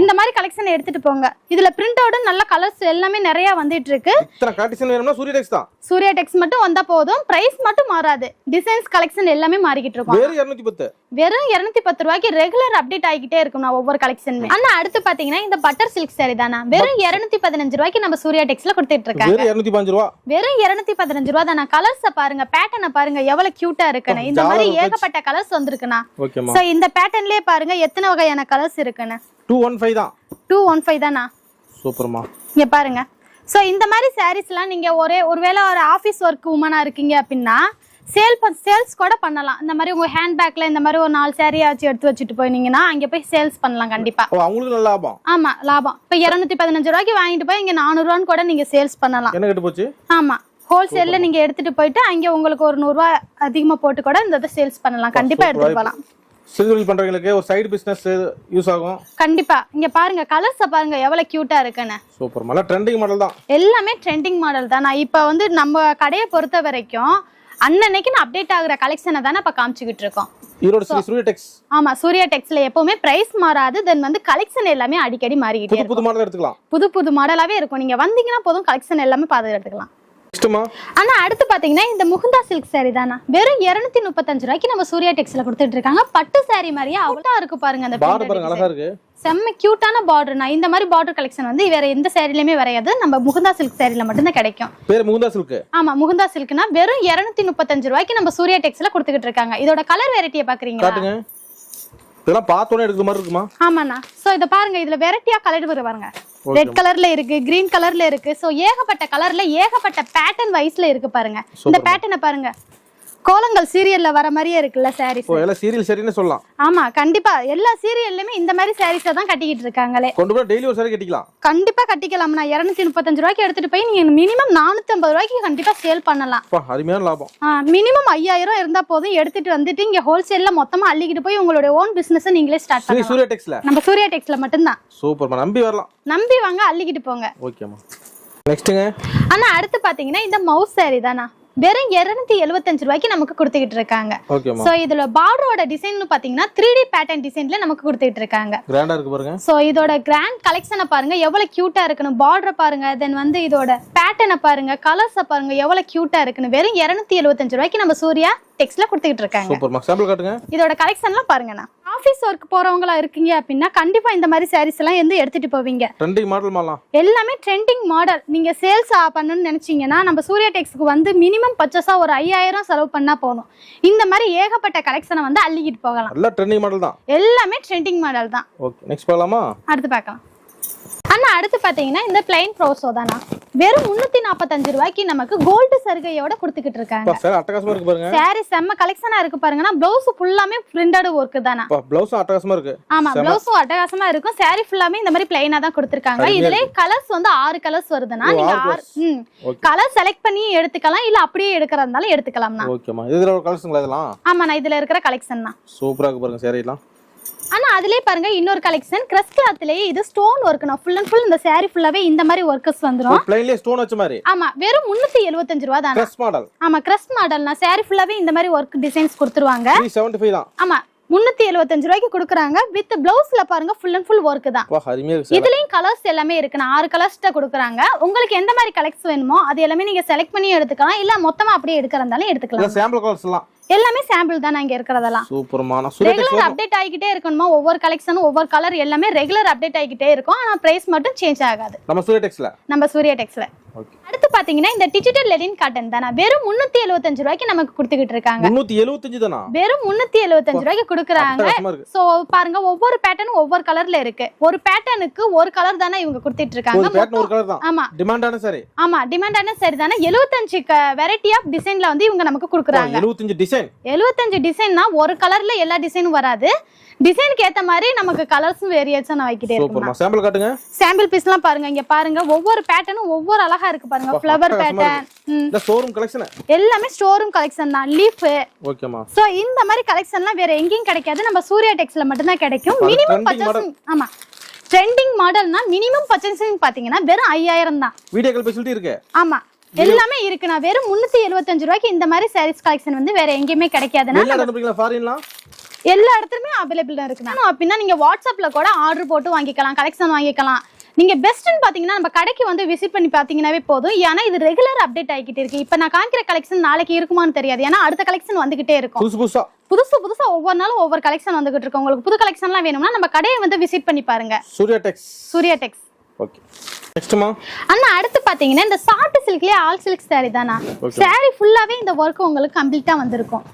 இந்த மாதிரி கலெக்ஷன் எடுத்துட்டு போங்க. இதுல பிரிண்ட் அவுட் நல்ல கலர்ஸ் எல்லாமே நிறைய வந்துட்டு இருக்கு இத்தனை கலெக்ஷன் வேணும்னா சூரிய டெக்ஸ் தான். சூர்யா டெக்ஸ் மட்டும் வந்தா போதும். பிரைஸ் மட்டும் மாறாது. டிசைன்ஸ் கலெக்ஷன் எல்லாமே மாறிக்கிட்டு இருக்கும். வெறும் இரநூத்தி பத்து வெறும் 210 பத்து ரூபாய்க்கு ரெகுலர் அப்டேட் ஆகிக்கிட்டே இருக்கும் நான் ஒவ்வொரு கலெக்ஷனுமே ஆனா அடுத்து பாத்தீங்கன்னா இந்த பட்டர் சில்க் saree தானா? வெறும் 215 பதினஞ்சு ரூபாய்க்கு நம்ம சூர்யா டெக்ஸ்ல கொடுத்துட்டு இருக்காங்க. வெறும் இரநூத்தி பாஞ்சு ரூபா. வெறும் 215 பதினஞ்சு ரூபா தானா? கலர்ஸ பாருங்க பேட்டர்னை பாருங்க எவ்வளவு கியூட்டா இருக்குன்னு. இந்த மாதிரி ஏகப்பட்ட கலர்ஸ் வந்திருக்குண்ணா. சோ இந்த பேட்டர்ன்லயே பாருங்க எத்தனை வகையான கலர்ஸ் இருக்குன்னு. டூ ஒன் ஃபைவ் தான். டூ ஒன் ஃபைவ் தானா? சூப்பர்மா. இங்க பாருங்க. சோ இந்த மாதிரி சாரீஸ்லாம் நீங்க ஒரே ஒருவேளை ஒரு ஆபீஸ் ஒர்க் உமனா இருக்கீங்க அப்படின்னா சேல் சேல்ஸ் கூட பண்ணலாம். இந்த மாதிரி உங்க ஹேண்ட் பேக்ல இந்த மாதிரி ஒரு நாலு ஆச்சு எடுத்து வச்சுட்டு போனீங்கன்னா அங்க போய் சேல்ஸ் பண்ணலாம் கண்டிப்பா. ஓ அவங்களுக்கு லாபம்? ஆமா லாபம். இப்ப இருநூத்தி பதினஞ்சு ரூபாய்க்கு வாங்கிட்டு போய் இங்க நானூறு ரூபான்னு கூட நீங்க சேல்ஸ் பண்ணலாம். என்ன கெட்டு போச்சு? ஆமா. ஹோல்சேல்ல நீங்க எடுத்துட்டு போயிட்டு அங்க உங்களுக்கு ஒரு நூறு ரூபாய் அதிகமா போட்டு கூட இந்த இதை சேல்ஸ் பண்ணலாம். கண்டிப்பா எடுத்துட்டு போகலாம் சிறுதொழில் பண்றவங்களுக்கு ஒரு சைடு பிசினஸ் யூஸ் ஆகும். கண்டிப்பா. இங்க பாருங்க கலர்ஸ பாருங்க எவ்வளவு கியூட்டா இருக்குன்னு. சூப்பர். நல்லா ட்ரெண்டிங் மாடல் தான். எல்லாமே ட்ரெண்டிங் மாடல் தான். நான் இப்போ வந்து நம்ம கடையை பொறுத்த வரைக்கும் அன்னன்னைக்கு நான் அப்டேட் ஆகுற கலெக்ஷனை தானே இப்போ காமிச்சுக்கிட்டு இருக்கோம். ஆமா சூர்யா டெக்ஸ்ல எப்பவுமே பிரைஸ் மாறாது தென் வந்து கலெக்ஷன் எல்லாமே அடிக்கடி மாறிக்கிட்டே புது புது மாடல் எடுத்துக்கலாம். புது புது மாடலாவே இருக்கும். நீங்க வந்தீங்கன்னா போதும் கலெக்ஷன் எல்லாமே பார்த்து எடுத்துக்கலாம். நெக்ஸ்ட்டுமா ஆனா அடுத்து பாத்தீங்கன்னா இந்த முகுந்தா சில்க் saree தானா வெறும் 235 முப்பத்தஞ்சு ரூபாய்க்கு நம்ம சூர்யா டெக்ஸ்ல கொடுத்துட்டு இருக்காங்க. பட்டு saree மாதிரியே அவ்வளோ இருக்கு பாருங்க அந்த பார்டர் பாருங்க அழகா இருக்கு. செம்ம கியூட்டான பார்டர்னா இந்த மாதிரி பார்டர் கலெக்ஷன் வந்து வேற எந்த சேரீலயுமே வரையாது. நம்ம முகுந்தா சில்க் சேரீல மட்டும்தான் கிடைக்கும். பேர் முகுந்தா சில்க் ஆமா முகுந்தா சில்க்னா வெறும் 235 முப்பத்தஞ்சு ரூபாய்க்கு நம்ம சூர்யா டெக்ஸ்ல கொடுத்துக்கிட்டு இருக்காங்க. இதோட கலர் வெரைட்டியை பாக்குறீங்களா? இதெல்லாம் பார்த்தோன்னே எடுக்கிற மாதிரி இருக்குமா? ஆமாண்ணா. சோ இத பாருங்க. இதுல வெரைட்டியா கலர் வரும் பாருங்க. ரெட் கலர்ல இருக்கு கிரீன் கலர்ல இருக்கு. சோ ஏகப்பட்ட கலர்ல ஏகப்பட்ட பேட்டர்ன் வைஸ்ல இருக்கு பாருங்க. இந்த. பேட்டர்னை பாருங்க. கோலங்கள் சீரியல்ல வர மாதிரியே இருக்குல்ல சாரீஸ் ஓ எல்லாம் சீரியல் சரின்னு சொல்லலாம். ஆமா கண்டிப்பா. எல்லா சீரியல்லுமே இந்த மாதிரி சாரீஸை தான் கட்டிக்கிட்டு இருக்காங்களே. கொண்டு போய் டெய்லி ஒரு சாரி கட்டிக்கலாம். கண்டிப்பா கட்டிக்கலாம்ண்ணா இருநூத்தி முப்பத்தஞ்சு ரூபாய்க்கு எடுத்துட்டு போய் நீங்க மினிமம் நானூத்தி ஐம்பது ரூபாய்க்கு கண்டிப்பா சேல் பண்ணலாம். அப்பா அருமையான லாபம். மினிமம் ஐயாயிரம் இருந்தா போதும். எடுத்துட்டு வந்துட்டு இங்க ஹோல்சேல்ல மொத்தமா அள்ளிக்கிட்டு போய் உங்களுடைய ஓன் பிசினஸ் நீங்களே ஸ்டார்ட் பண்ணலாம். சூரிய டெக்ஸ்ல நம்ம சூர்யா டெக்ஸ்ல மட்டும்தான். சூப்பர்மா நம்பி வரலாம். நம்பி வாங்க அள்ளிக்கிட்டு போங்க. ஓகேம்மா நெக்ஸ்ட்டுங்க ஆனா அடுத்து பாத்தீங்கன்னா இந்த மவுஸ் saree தானா? வெறும் 275 எழுபத்தஞ்சு ரூபாய்க்கு நமக்கு கொடுத்துக்கிட்டு இருக்காங்க. சோ இதுல பார்டரோட டிசைன் பாத்தீங்கன்னா த்ரீ டி பேட்டர்ன் டிசைன்ல நமக்கு கொடுத்துட்டு இருக்காங்க. கிராண்டா இருக்கு பாருங்க. சோ இதோட கிராண்ட் கலெக்ஷனை பாருங்க எவ்வளவு கியூட்டா இருக்குன்னு பார்டர் பாருங்க தென் வந்து இதோட பேட்டர்னை பாருங்க கலர்ஸை பாருங்க எவ்வளவு கியூட்டா இருக்குன்னு வெறும் 275 எழுபத்தஞ்சு ரூபாய்க்கு நம்ம சூர்யா டெக்ஸ்ல கொடுத்துக்கிட்டு இருக்காங்க சூப்பர்மா சாம்பிள் காட்டுங்க. இதோட கலெக்ஷன்லாம் பாருங்கண்ணா. ஆஃபீஸ் ஒர்க் போறவங்களா இருக்கீங்க அப்படின்னா கண்டிப்பா இந்த மாதிரி சாரீஸ் எல்லாம் வந்து எடுத்துட்டு போவீங்க? ட்ரெண்டிங் மாடல் மாடலாம். எல்லாமே ட்ரெண்டிங் மாடல் நீங்க சேல்ஸ் பண்ணணும்னு நினைச்சீங்கன்னா நம்ம சூர்யா டெக்ஸ்க்கு வந்து மினிமம் பர்ச்சஸா ஒரு ஐயாயிரம் செலவு பண்ணா போதும். இந்த மாதிரி ஏகப்பட்ட கலெக்ஷனை வந்து அள்ளிக்கிட்டு போகலாம். நல்லா ட்ரெண்டிங் மாடல் தான். எல்லாமே ட்ரெண்டிங் மாடல் தான். ஓகே நெக்ஸ்ட் பார்க்கலாமா? அடுத்து பார்க்கலாம். அண்ணா அடுத்து பாத்தீங்கன்னா இந்த பிளைன் ப்ரோசோ தானா வெறும் முன்னூத்தி நாற்பத்தஞ்சு ரூபாய்க்கு நமக்கு கோல்டு சருகையோட கொடுத்துக்கிட்டு இருக்காங்க. சார் அட்டகாசமா இருக்கு பாருங்க. சாரி செம்ம கலெக்ஷனா இருக்கு பாருங்கன்னா பிளவுஸ் ஃபுல்லாமே பிரிண்டட் ஒர்க் தானா? அப்பா பிளவுஸும் அட்டகாசமா இருக்கு. ஆமா. பிளவுஸும் அட்டகாசமா இருக்கும். சாரி ஃபுல்லாமே இந்த மாதிரி பிளைனா தான் கொடுத்திருக்காங்க. இதுலயே கலர்ஸ் வந்து ஆறு கலர்ஸ் வருதுன்னா நீங்க ஆறு. கலர் செலக்ட் பண்ணி எடுத்துக்கலாம். இல்ல அப்படியே எடுக்கிறதா இருந்தாலும் எடுத்துக்கலாம்னா ஓகேம்மா. இதுல ஒரு கலர்ஸுங்களா இதெல்லாம்? ஆமா நான் இதுல இருக்கிற கலெக்ஷன் தான். சூப்பரா இருக்கு பாருங்க சேரீலாம் ஆனா அதுலயே பாருங்க இன்னொரு கலெக்ஷன் கிரஸ் கிளாத்லயே இது ஸ்டோன் ஒர்க் நான் ஃபுல் அண்ட் ஃபுல் இந்த சாரி ஃபுல்லாவே இந்த மாதிரி ஒர்க்கர்ஸ் வந்துரும். பிளைன்லயே ஸ்டோன் வச்ச மாதிரி? ஆமா வெறும் முன்னூத்தி எழுபத்தஞ்சு ரூபா தானே? ட்ரெஸ் மாடல் ஆமா கிரஸ் மாடல் நான் சாரி ஃபுல்லாவே இந்த மாதிரி ஒர்க் டிசைன்ஸ் கொடுத்துருவாங்க. த்ரீ செவன்டி ஃபைவ் தான். ஆமா முன்னூத்தி எழுபத்தஞ்சு ரூபாய்க்கு கொடுக்குறாங்க. வித் பிளவுஸ்ல பாருங்க ஃபுல் அண்ட் ஃபுல் ஒர்க் தான். இதுலயும் கலர்ஸ் எல்லாமே இருக்கு. நான் ஆறு கலர்ஸ்ட கொடுக்குறாங்க. உங்களுக்கு எந்த மாதிரி கலெக்ஸ் வேணுமோ அது எல்லாமே நீங்க செலக்ட் பண்ணி எடுத்துக்கலாம். இல்ல மொத்தமா அப்படியே எடுக்கிறதாலும் எடுத்துக்கலாம். சாம்பிள் கலர்ஸ் எல்லாம். எல்லாமே சாம்பிள் தான் இங்க இருக்கிறதெல்லாம். சூப்பர்மா நான் சூர்யா டெக்ஸ் ரெகுலர் அப்டேட் ஆகிக்கிட்டே இருக்கணுமா? ஒவ்வொரு கலெக்ஷனும் ஒவ்வொரு கலர் எல்லாமே ரெகுலர் அப்டேட் ஆகிக்கிட்டே இருக்கும். ஆனா பிரைஸ் மட்டும் சேஞ்ச் ஆகாது. நம்ம சூர்யா டெக்ஸ்ல நம்ம சூர்யா டெக்ஸ்ல அடுத்து பாத்தீங்கன்னா இந்த டிஜிட்டல் லெனின் காட்டன் தானே? வெறும் முன்னூத்தி எழுபத்தஞ்சு ரூபாய்க்கு நமக்கு கொடுத்துக்கிட்டு இருக்காங்க. முன்னூத்தி எழுபத்தஞ்சு தானா? வெறும் முன்னூத்தி எழுபத்தஞ்சு ரூபாய்க்கு கொடுக்குறாங்க. சோ பாருங்க ஒவ்வொரு பேட்டர்னும் ஒவ்வொரு கலர்ல இருக்கு. ஒரு பேட்டர்னுக்கு ஒரு கலர் தானே இவங்க கொடுத்துட்டு இருக்காங்க. ஆமா. டிமாண்டான சரி ஆமா டிமாண்டான சரி தானே. எழுபத்தஞ்சு வெரைட்டி ஆஃப் டிசைன்ல வந்து இவங்க நமக்கு கொடுக்குறாங்க. எழுபத்தஞ்சு டிசைன் எழுபத்தஞ்சு டிசைன்னா ஒரு கலர்ல எல்லா டிசைனும் வராது. டிசைனுக்கு ஏத்த மாதிரி நமக்கு கலர்ஸும் வேரியேஷன் வைக்கிட்டே சூப்பர்மா சாம்பிள் காட்டுங்க. சாம்பிள் பீஸ்லாம் பாருங்க. இங்க பாருங்க. ஒவ்வொரு பேட்டர்னும் ஒவ்வொரு அழகா இருக்கு பாருங்க. ஃப்ளவர் பேட்டர்ன் இந்த ஷோரூம் கலெக்ஷன் எல்லாமே ஸ்டோரூம் கலெக்ஷன் தான். லீஃப் ஓகேமா சோ இந்த மாதிரி கலெக்ஷன்லாம் வேற எங்கேயும் கிடைக்காது. நம்ம சூர்யா டெக்ஸ்ல மட்டும் தான் கிடைக்கும். மினிமம் பர்ச்சேசிங் ஆமா. ட்ரெண்டிங் மாடல்னா மினிமம் பர்ச்சேசிங் பாத்தீங்கன்னா வெறும் ஐயாயிரம் தான். வீடியோ கால் ஃபெசிலிட்டி இருக்கு. ஆமா. எல்லாமே இருக்குண்ணா வெறும் முன்னூத்தி எழுபத்தஞ்சு ரூபாய்க்கு இந்த மாதிரி சாரீஸ் கலெக்ஷன் வந்து வேற எங்கேயுமே கிடைக்காதுன்னா எல்லா இடத்துலயுமே அவைலபிள் தான் இருக்குண்ணா அப்படின்னா நீங்க வாட்ஸ்அப்ல கூட ஆர்டர் போட்டு வாங்கிக்கலாம் கலெக்ஷன் வாங்கிக்கலாம். நீங்க பெஸ்ட்னு பாத்தீங்கன்னா நம்ம கடைக்கு வந்து விசிட் பண்ணி பாத்தீங்கன்னாவே போதும். ஏன்னா இது ரெகுலர் அப்டேட் ஆகிக்கிட்டே இருக்கு. இப்ப நான் காமிக்கிற கலெக்ஷன் நாளைக்கு இருக்குமான்னு தெரியாது. ஏன்னா அடுத்த கலெக்ஷன் வந்துகிட்டே இருக்கும். புதுசு புதுசா? புதுசு புதுசா ஒவ்வொரு நாளும் ஒவ்வொரு கலெக்ஷன் வந்துகிட்டு இருக்கு உங்களுக்கு புது கலெக்ஷன்லாம் வேணும்னா நம்ம கடையை வந்து விசிட் பண்ணி பாருங்க. Surya tex Surya tex okay நெக்ஸ்ட்மா அண்ணா அடுத்து பாத்தீங்கன்னா இந்த சாஃப்ட் சில்க்லயே ஆல் சில்க் saree தானா? Saree ஃபுல்லாவே இந்த ஒர்க் உங்களுக்கு கம்ப்ளீட்டா வந்திருக்கும்.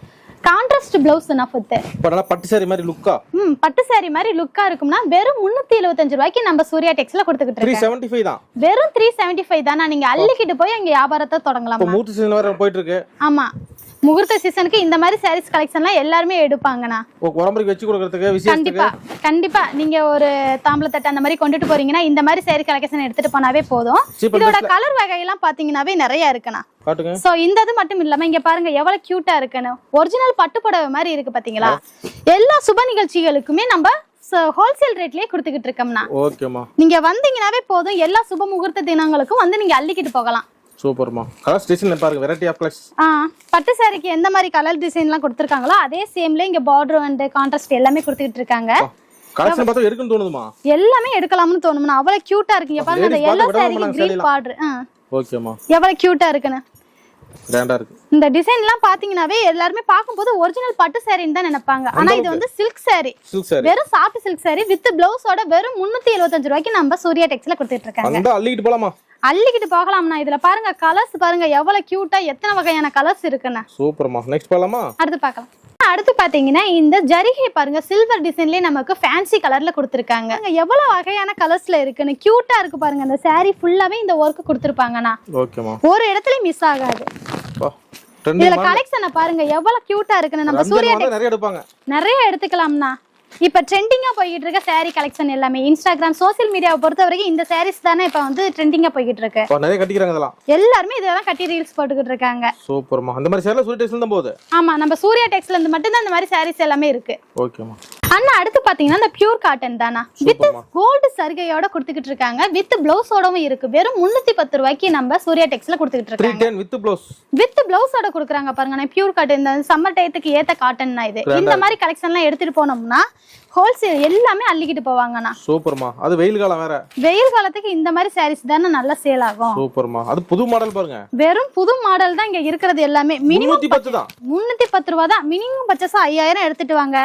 கான்ட்ராஸ்ட் பிளவுஸ் நல்லா பட்டு சாரி மாதிரி லுக்கா ம் பட்டு saree மாதிரி லுக்கா இருக்கும்னா வெறும் முன்னூத்தி எழுபத்தஞ்சு ரூபாய்க்கு நம்ம சூர்யா டெக்ஸ்ல கொடுத்துக்கிட்டு இருக்கோம் செவன்ட்டி ஃபைவ் தான். வெறும் த்ரீ செவன்டி ஃபைவ் தானா? நீங்க அள்ளிக்கிட்டு போய் அங்க வியாபாரத்தை தொடங்கலாம்? இப்போ மூர்த்தி சீசன் வேற போயிட்டு இருக்கு. ஆமா. முகூர்த்த சீசனுக்கு இந்த மாதிரி சாரீஸ் கலெக்ஷன்லாம் எல்லாருமே எடுப்பாங்கண்ணா. உடம்புக்கு வச்சு கொடுக்கறதுக்கு கண்டிப்பா கண்டிப்பா. நீங்க ஒரு தாம்பளத்தட்டு அந்த மாதிரி கொண்டுட்டு போறீங்கன்னா இந்த மாதிரி saree கலெக்ஷன் எடுத்துட்டு போனாவே போதும். இதோட கலர் வகையெல்லாம் பாத்தீங்கன்னாவே நிறைய இருக்குண்ணா. சோ இந்த இது மட்டும் இல்லாம இங்க பாருங்க எவ்வளவு கியூட்டா இருக்குன்னு. ஒரிஜினல் பட்டு புடவை மாதிரி இருக்கு பாத்தீங்களா? எல்லா சுப நிகழ்ச்சிகளுக்குமே நம்ம ஹோல்சேல் ரேட்லயே கொடுத்துக்கிட்டு இருக்கோம்னா நீங்க வந்தீங்கன்னாவே போதும். எல்லா சுப முகூர்த்த தினங்களுக்கும் வந்து நீங்க அள்ளிக்கிட்டு போகலாம். சூப்பர்மா. கலர் ஸ்டேஷன் பாருங்க வெரைட்டி ஆஃப் கலர்ஸ் ஆ பட்டு சாரிக்கு எந்த மாதிரி கலர் டிசைன்லாம் கொடுத்துருக்காங்களோ அதே சேம்ல இங்க பார்டர் அண்ட் கான்ட்ராஸ்ட் எல்லாமே கொடுத்துக்கிட்டு இருக்காங்க. கலெக்ஷன் பார்த்தா எடுக்குன்னு தோணுதுமா? எல்லாமே எடுக்கலாம்னு தோணும்னா அவ்வளவு கியூட்டா இருக்குங்க. பாருங்க அந்த எல்லோ கிரீன் சேலைலாம். பார்டர் ஓகேம்மா எவ்வளவு கியூட்டா இருக்குன்னு. கிராண்டா இருக்கு. இந்த டிசைன்லாம் பாத்தீங்கன்னாவே எல்லாருமே பார்க்கும்போது ஒரிஜினல் பட்டு சாரின்னு தான் நினைப்பாங்க. ஆனா இது வந்து சில்க் saree. சாரி வெறும் சாஃப்ட் சில்க் saree வித் பிளவுஸோட வெறும் முன்னூத்தி எழுபத்தஞ்சு ரூபாய்க்கு நம்ம சூர்யா டெக்ஸ்ல கொடுத்துட்டு இருக்காங்க. அள்ளிக்கிட்டு போலாமா? அள்ளிக்கிட்டு போகலாம்னா இதுல பாருங்க கலர்ஸ் பாருங்க எவ்வளவு கியூட்டா எத்தனை வகையான கலர்ஸ் இருக்குன்னு சூப்பர்மா. நெக்ஸ்ட் போலாமா? அடுத்து பார்க்கலாம். அடுத்து பாத்தீங்கன்னா இந்த ஜரிகை பாருங்க சில்வர் டிசைன்லயே நமக்கு ஃபேன்சி கலர்ல கொடுத்துருக்காங்க. எவ்வளவு வகையான கலர்ஸ்ல இருக்குன்னு. கியூட்டா இருக்கு பாருங்க அந்த saree ஃபுல்லாவே இந்த ஒர்க் கொடுத்துருப்பாங்கண்ணா. ஒரு இடத்துலயும் மிஸ் ஆகாது. இதுல கலெக்ஷனை பாருங்க எவ்வளவு கியூட்டா இருக்குன்னு. நம்ம சூர்யா நிறைய எடுத்துக்கலாம்னா இப்ப ட்ரெண்டிங்கா போய்கிட்டு இருக்க saree கலெக்ஷன் எல்லாமே இன்ஸ்டாகிராம் சோஷியல் மீடியாவை பொறுத்த வரைக்கும் இந்த sarees தானே இப்ப வந்து ட்ரெண்டிங்கா போய்கிட்டு இருக்கு. நிறைய கட்டிக்கிறாங்க இதெல்லாம். எல்லாருமே இதெல்லாம் கட்டி ரீல்ஸ் போட்டுக்கிட்டு இருக்காங்க. சூப்பர்மா அந்த மாதிரி சேரில் சூரிய தான் போகுது? ஆமா நம்ம சூர்யா டெக்ஸ்ல இருந்து மட்டும்தான் இந்த மாதிரி sarees எல்லாமே இருக்கு. ஓகேம்மா அண்ணா அடுத்து பாத்தீங்கன்னா இந்த பியூர் காட்டன் தானா? வித் கோல்டு சருகையோட கொடுத்துக்கிட்டு இருக்காங்க. வித் பிளவுஸோடவும் இருக்கு. வெறும் முன்னூத்தி பத்து ரூபாய்க்கு நம்ம சூர்யா டெக்ஸ்ல கொடுத்துக்கிட்டு இருக்காங்க. வித் ப்ளவுஸ் வித் பிளவுஸோட கொடுக்குறாங்க பாருங்க பியூர் காட்டன் இந்த சம்மர் டயத்துக்கு ஏத்த காட்டன்னா இது. இந்த மாதிரி கலெக்ஷன்லாம் எடுத்துட்டு போனோம்னா ஹோல்சேல் எல்லாமே அள்ளிக்கிட்டு போவாங்கண்ணா. சூப்பர்மா. அது வெயில் காலம் வேற. வெயில் காலத்துக்கு இந்த மாதிரி சாரீஸ் தானே நல்லா சேல் ஆகும். சூப்பர்மா. அது புது மாடல் பாருங்க. வெறும் புது மாடல் தான் இங்க இருக்கிறது எல்லாமே. மினிமம் பத்து தான். முன்னூத்தி பத்து ரூபா தான். மினிமம் பர்ச்சேஸ் ஐயாயிரம் எடுத்துட்டு வாங்க.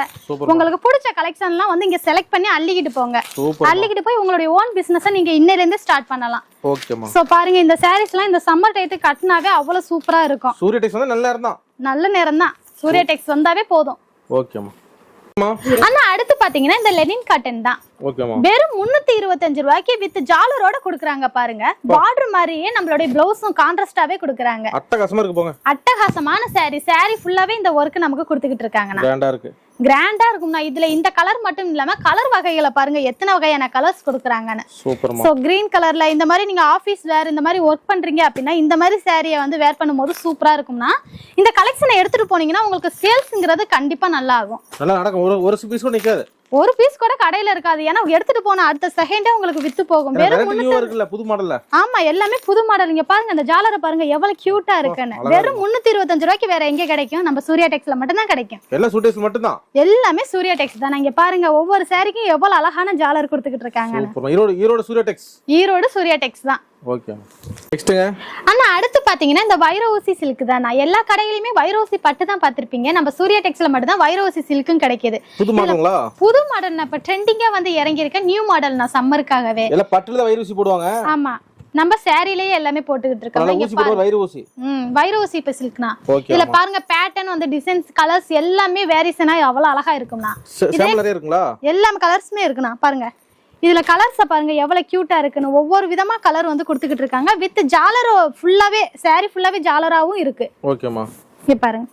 உங்களுக்கு பிடிச்ச கலெக்ஷன்லாம் வந்து இங்க செலக்ட் பண்ணி அள்ளிக்கிட்டு போங்க. அள்ளிக்கிட்டு போய் உங்களுடைய ஓன் பிசினஸை நீங்க இன்னையில இருந்து ஸ்டார்ட் பண்ணலாம். ஓகேம்மா. சோ பாருங்க இந்த சாரீஸ்லாம் இந்த சம்மர் டயத்துக்கு கட்டினாவே அவ்வளவு சூப்பரா இருக்கும். சூரிய டெக்ஸ் வந்து நல்லா இருந்தான். நல்ல நேரம் தான். சூர்யா டெக்ஸ் வந்தாவே போதும். அம்மா ஆனா அடுத்து பாத்தீங்கன்னா இந்த லெனின் காட்டன் தான். வெறும் முன்னூத்தி இருபத்தஞ்சு ரூபாய்க்கு வித் ஜாலரோட கொடுக்குறாங்க பாருங்க. பார்டர் மாதிரியே நம்மளுடைய பிளவுஸும் கான்ட்ராஸ்டாவே கொடுக்குறாங்க. அட்டகாசமா இருக்கு போங்க. அட்டகாசமான saree. Saree ஃபுல்லாவே இந்த ஒர்க் நமக்கு கொடுத்துக்கிட்டு இருக்காங்கண்ணா. கிராண்டா இருக்கு கிராண்டா இருக்கும்னா இதுல இந்த கலர் மட்டும் இல்லாம கலர் வகைகளை பாருங்க எத்தனை வகையான கலர்ஸ் கொடுக்குறாங்கன்னு. ஸோ கிரீன் கலர்ல இந்த மாதிரி நீங்க ஆஃபீஸ் வேர் இந்த மாதிரி ஒர்க் பண்றீங்க அப்படின்னா இந்த மாதிரி சாரியை வந்து வேர் பண்ணும்போது சூப்பரா இருக்கும்னா இந்த கலெக்ஷனை எடுத்துட்டு போனீங்கன்னா உங்களுக்கு சேல்ஸ்ங்கிறது கண்டிப்பா நல்லா ஆகும். நல்லா நடக்கும். ஒரு ஒரு பீஸ் நிக்காது. ஒரு பீஸ் கூட கடையில இருக்காது. ஏன்னா எடுத்துட்டு போன அடுத்த செகண்டே உங்களுக்கு வித்து போகும். வெறும் புது மாடல்ல ஆமா எல்லாமே புது மாடல் இங்க பாருங்க அந்த ஜாலரை பாருங்க எவ்வளவு கியூட்டா இருக்குன்னு. வெறும் முன்னூத்தி இருபத்தஞ்சு ரூபாய்க்கு வேற எங்க கிடைக்கும்? நம்ம சூர்யா டெக்ஸ்ல மட்டும் தான் கிடைக்கும். எல்லாம் சூட்டேஸ் மட்டும் தான் எல்லாமே சூர்யா டெக்ஸ் தான். இங்க பாருங்க ஒவ்வொரு சாரிக்கும் எவ்வளவு அழகான ஜாலர் கொடுத்துக்கிட்டு இருக்காங்க ஈரோடு சூர்யா டெக்ஸ் ஈரோடு சூர்யா டெக்ஸ் தான். நெக்ஸ்ட்டுங்க ஆனா அடுத்து பாத்தீங்கன்னா இந்த வைர ஊசி சில்க் தான் எல்லா கடையிலுமே வைர ஊசி பட்டு தான் பார்த்திருப்பீங்க நம்ம சூர்யா டெக்ஸ்ல மட்டும் தான் சில்க்கும் கிடைக்குது. புது மாடலுங்களா புது மாடல் நான் இப்ப ட்ரெண்டிங்கா வந்து இறங்கி இருக்க நியூ மாடல் நான் சம்மருக்காகவே எல்லாம் பட்டுல போடுவாங்க? ஆமா. நம்ம சாரிலேயே எல்லாமே போட்டுக்கிட்டு இருக்கோம். இங்க வயிறு ஊசி ம் ஊசி இப்ப சில்க்னா இதுல பாருங்க பேட்டர்ன் வந்து டிசைன்ஸ் கலர்ஸ் எல்லாமே வேரியேஷனா அவ்வளவு அழகா இருக்கும்னா சேம்பல் நிறைய இருக்குங்களா? எல்லா கலர்ஸுமே இருக்குண்ணா. பாருங்க. இதுல கலர்ஸ பாருங்க எவ்வளவு கியூட்டா இருக்குன்னு. ஒவ்வொரு விதமா கலர் வந்து கொடுத்துக்கிட்டு இருக்காங்க. வித் ஜாலர் ஃபுல்லாவே saree ஃபுல்லாவே ஜாலராவும் இருக்கு. ஓகேம்மா இங்க பாருங்க.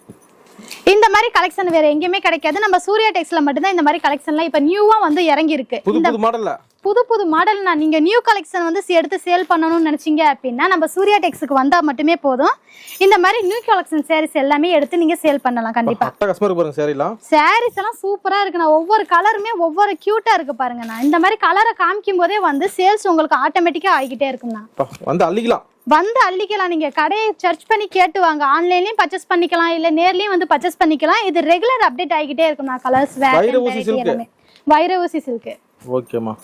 இந்த மாதிரி கலெக்ஷன் வேற எங்கேயுமே கிடைக்காது. நம்ம சூர்யா டெக்ஸ்ல மட்டும்தான் இந்த மாதிரி கலெக்ஷன்லாம் இப்ப நியூவா வந்து இறங்கி இருக்கு புது புது மாடல்ல புது புது மாடல்னா நீங்க நியூ கலெக்ஷன் வந்து எடுத்து சேல் பண்ணணும்னு நினைச்சீங்க அப்படின்னா நம்ம சூர்யா டெக்ஸுக்கு வந்தா மட்டுமே போதும். இந்த மாதிரி நியூ கலெக்ஷன் sarees எல்லாமே எடுத்து நீங்க சேல் பண்ணலாம் கண்டிப்பா. சாரீஸ் எல்லாம். சூப்பரா இருக்குண்ணா ஒவ்வொரு கலருமே ஒவ்வொரு கியூட்டா இருக்கு பாருங்கண்ணா இந்த மாதிரி கலரை காமிக்கும் போதே வந்து சேல்ஸ் உங்களுக்கு ஆட்டோமேட்டிக்கா ஆகிக்கிட்டே இருக்கும்ண்ணா. அப்பா, வந்து அள்ளிக்கலாம். வந்து அள்ளிக்கலாம். நீங்க கடையை சர்ச் பண்ணி கேட்டு வாங்க. ஆன்லைன்லயும் பர்ச்சேஸ் பண்ணிக்கலாம். இல்ல நேர்லயும் வந்து பர்ச்சேஸ் பண்ணிக்கலாம். இது ரெகுலர் அப்டேட் ஆகிட்டே இருக்கும்ண்ணா கலர்ஸ் வைர ஊசி silk. எல்லாமே. வைர ஊசி சில்க் ஓகேம்மா.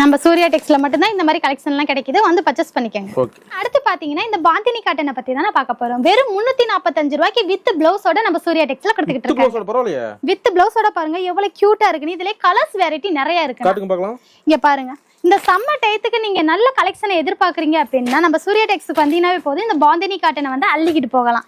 நம்ம சூர்யா டெக்ஸ்ல மட்டும்தான் இந்த மாதிரி கலெக்ஷன் எல்லாம் கிடைக்குது. வந்து பர்ச்சேஸ் பண்ணிக்கோங்க. அடுத்து பாத்தீங்கன்னா இந்த பாந்தினி காட்டனை பத்தி தானே பார்க்க போறோம். வெறும் முன்னூத்தி நாற்பத்தஞ்சு ரூபாய்க்கு வித் பிளவுஸோட நம்ம சூர்யா டெக்ஸ்ல கொடுத்துக்கிட்டு இருக்கோம் வித் பிளவுஸோட பாருங்க எவ்வளவு கியூட்டா இருக்குன்னு இதுல கலர்ஸ் வெரைட்டி நிறைய இருக்கு. இங்க பாருங்க. இந்த சம்மர் டயத்துக்கு நீங்க நல்ல கலெக்ஷனை எதிர்பார்க்கறீங்க அப்படின்னா நம்ம சூரிய டெக்ஸுக்கு வந்தீங்கன்னாவே போதும். இந்த பாந்தினி காட்டனை வந்து அள்ளிக்கிட்டு போகலாம்.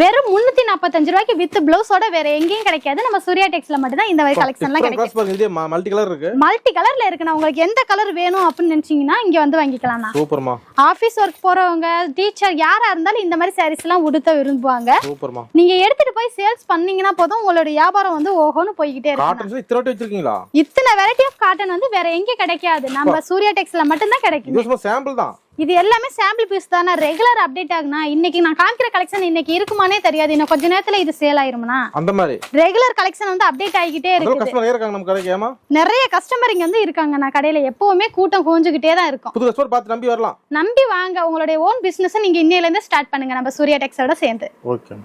வெறும் முன்னூத்தி நாற்பத்தஞ்சு ரூபாய்க்கு வித் பிளவுஸோட வேற எங்கேயும் கிடைக்காது. நம்ம சூர்யா டெக்ஸ்ல மட்டும் தான் இந்த மாதிரி கலெக்ஷன்லாம் கிடைக்கும். மல்டி கலர் இருக்கு. மல்டி கலர்ல இருக்குண்ணா உங்களுக்கு எந்த கலர் வேணும் அப்படின்னு நினைச்சீங்கன்னா இங்க வந்து வாங்கிக்கலாம்ண்ணா. சூப்பர்மா. ஆபீஸ் ஒர்க் போறவங்க டீச்சர் யாரா இருந்தாலும் இந்த மாதிரி சாரீஸ் எல்லாம் உடுத்த விரும்புவாங்க. சூப்பர்மா. நீங்க எடுத்துட்டு போய் சேல்ஸ் பண்ணீங்கன்னா போதும் உங்களோட வியாபாரம் வந்து ஓஹோன்னு போய்கிட்டே இருக்கும் இத்தனை வச்சிருக்கீங்களா? இத்தனை வெரைட்டி ஆஃப் காட்டன் வந்து வேற எங்க கிடைக்காது. நம்ம சூர்யா டெக்ஸ்ல மட்டும்தான் கிடைக்கும் சாம்பிள் தான். இது எல்லாமே சாம்பிள் பீஸ் தானே. ரெகுலர் அப்டேட் ஆகுனா இன்னைக்கு நான் காமிக்கிற கலெக்ஷன் இன்னைக்கு இருக்குமானே தெரியாது. இன்னும் கொஞ்ச நேரத்துல இது சேல் ஆயிரும்னா. அந்த மாதிரி. ரெகுலர் கலெக்ஷன் வந்து அப்டேட் கடைக்கு ஏமா? நிறைய கஸ்டமர் இங்க வந்து இருக்காங்க நான் கடையில. எப்பவுமே கூட்டம் குவிஞ்சுக்கிட்டே தான் இருக்கும். புது கஸ்டமர் பார்த்து நம்பி வரலாம். நம்பி வாங்க. உங்களுடைய ஓன் பிசினஸ் நீங்க இன்னையில இருந்து ஸ்டார்ட் பண்ணுங்க. நம்ம சூர்யா டெக்ஸோட சேர்ந்து. ஓகே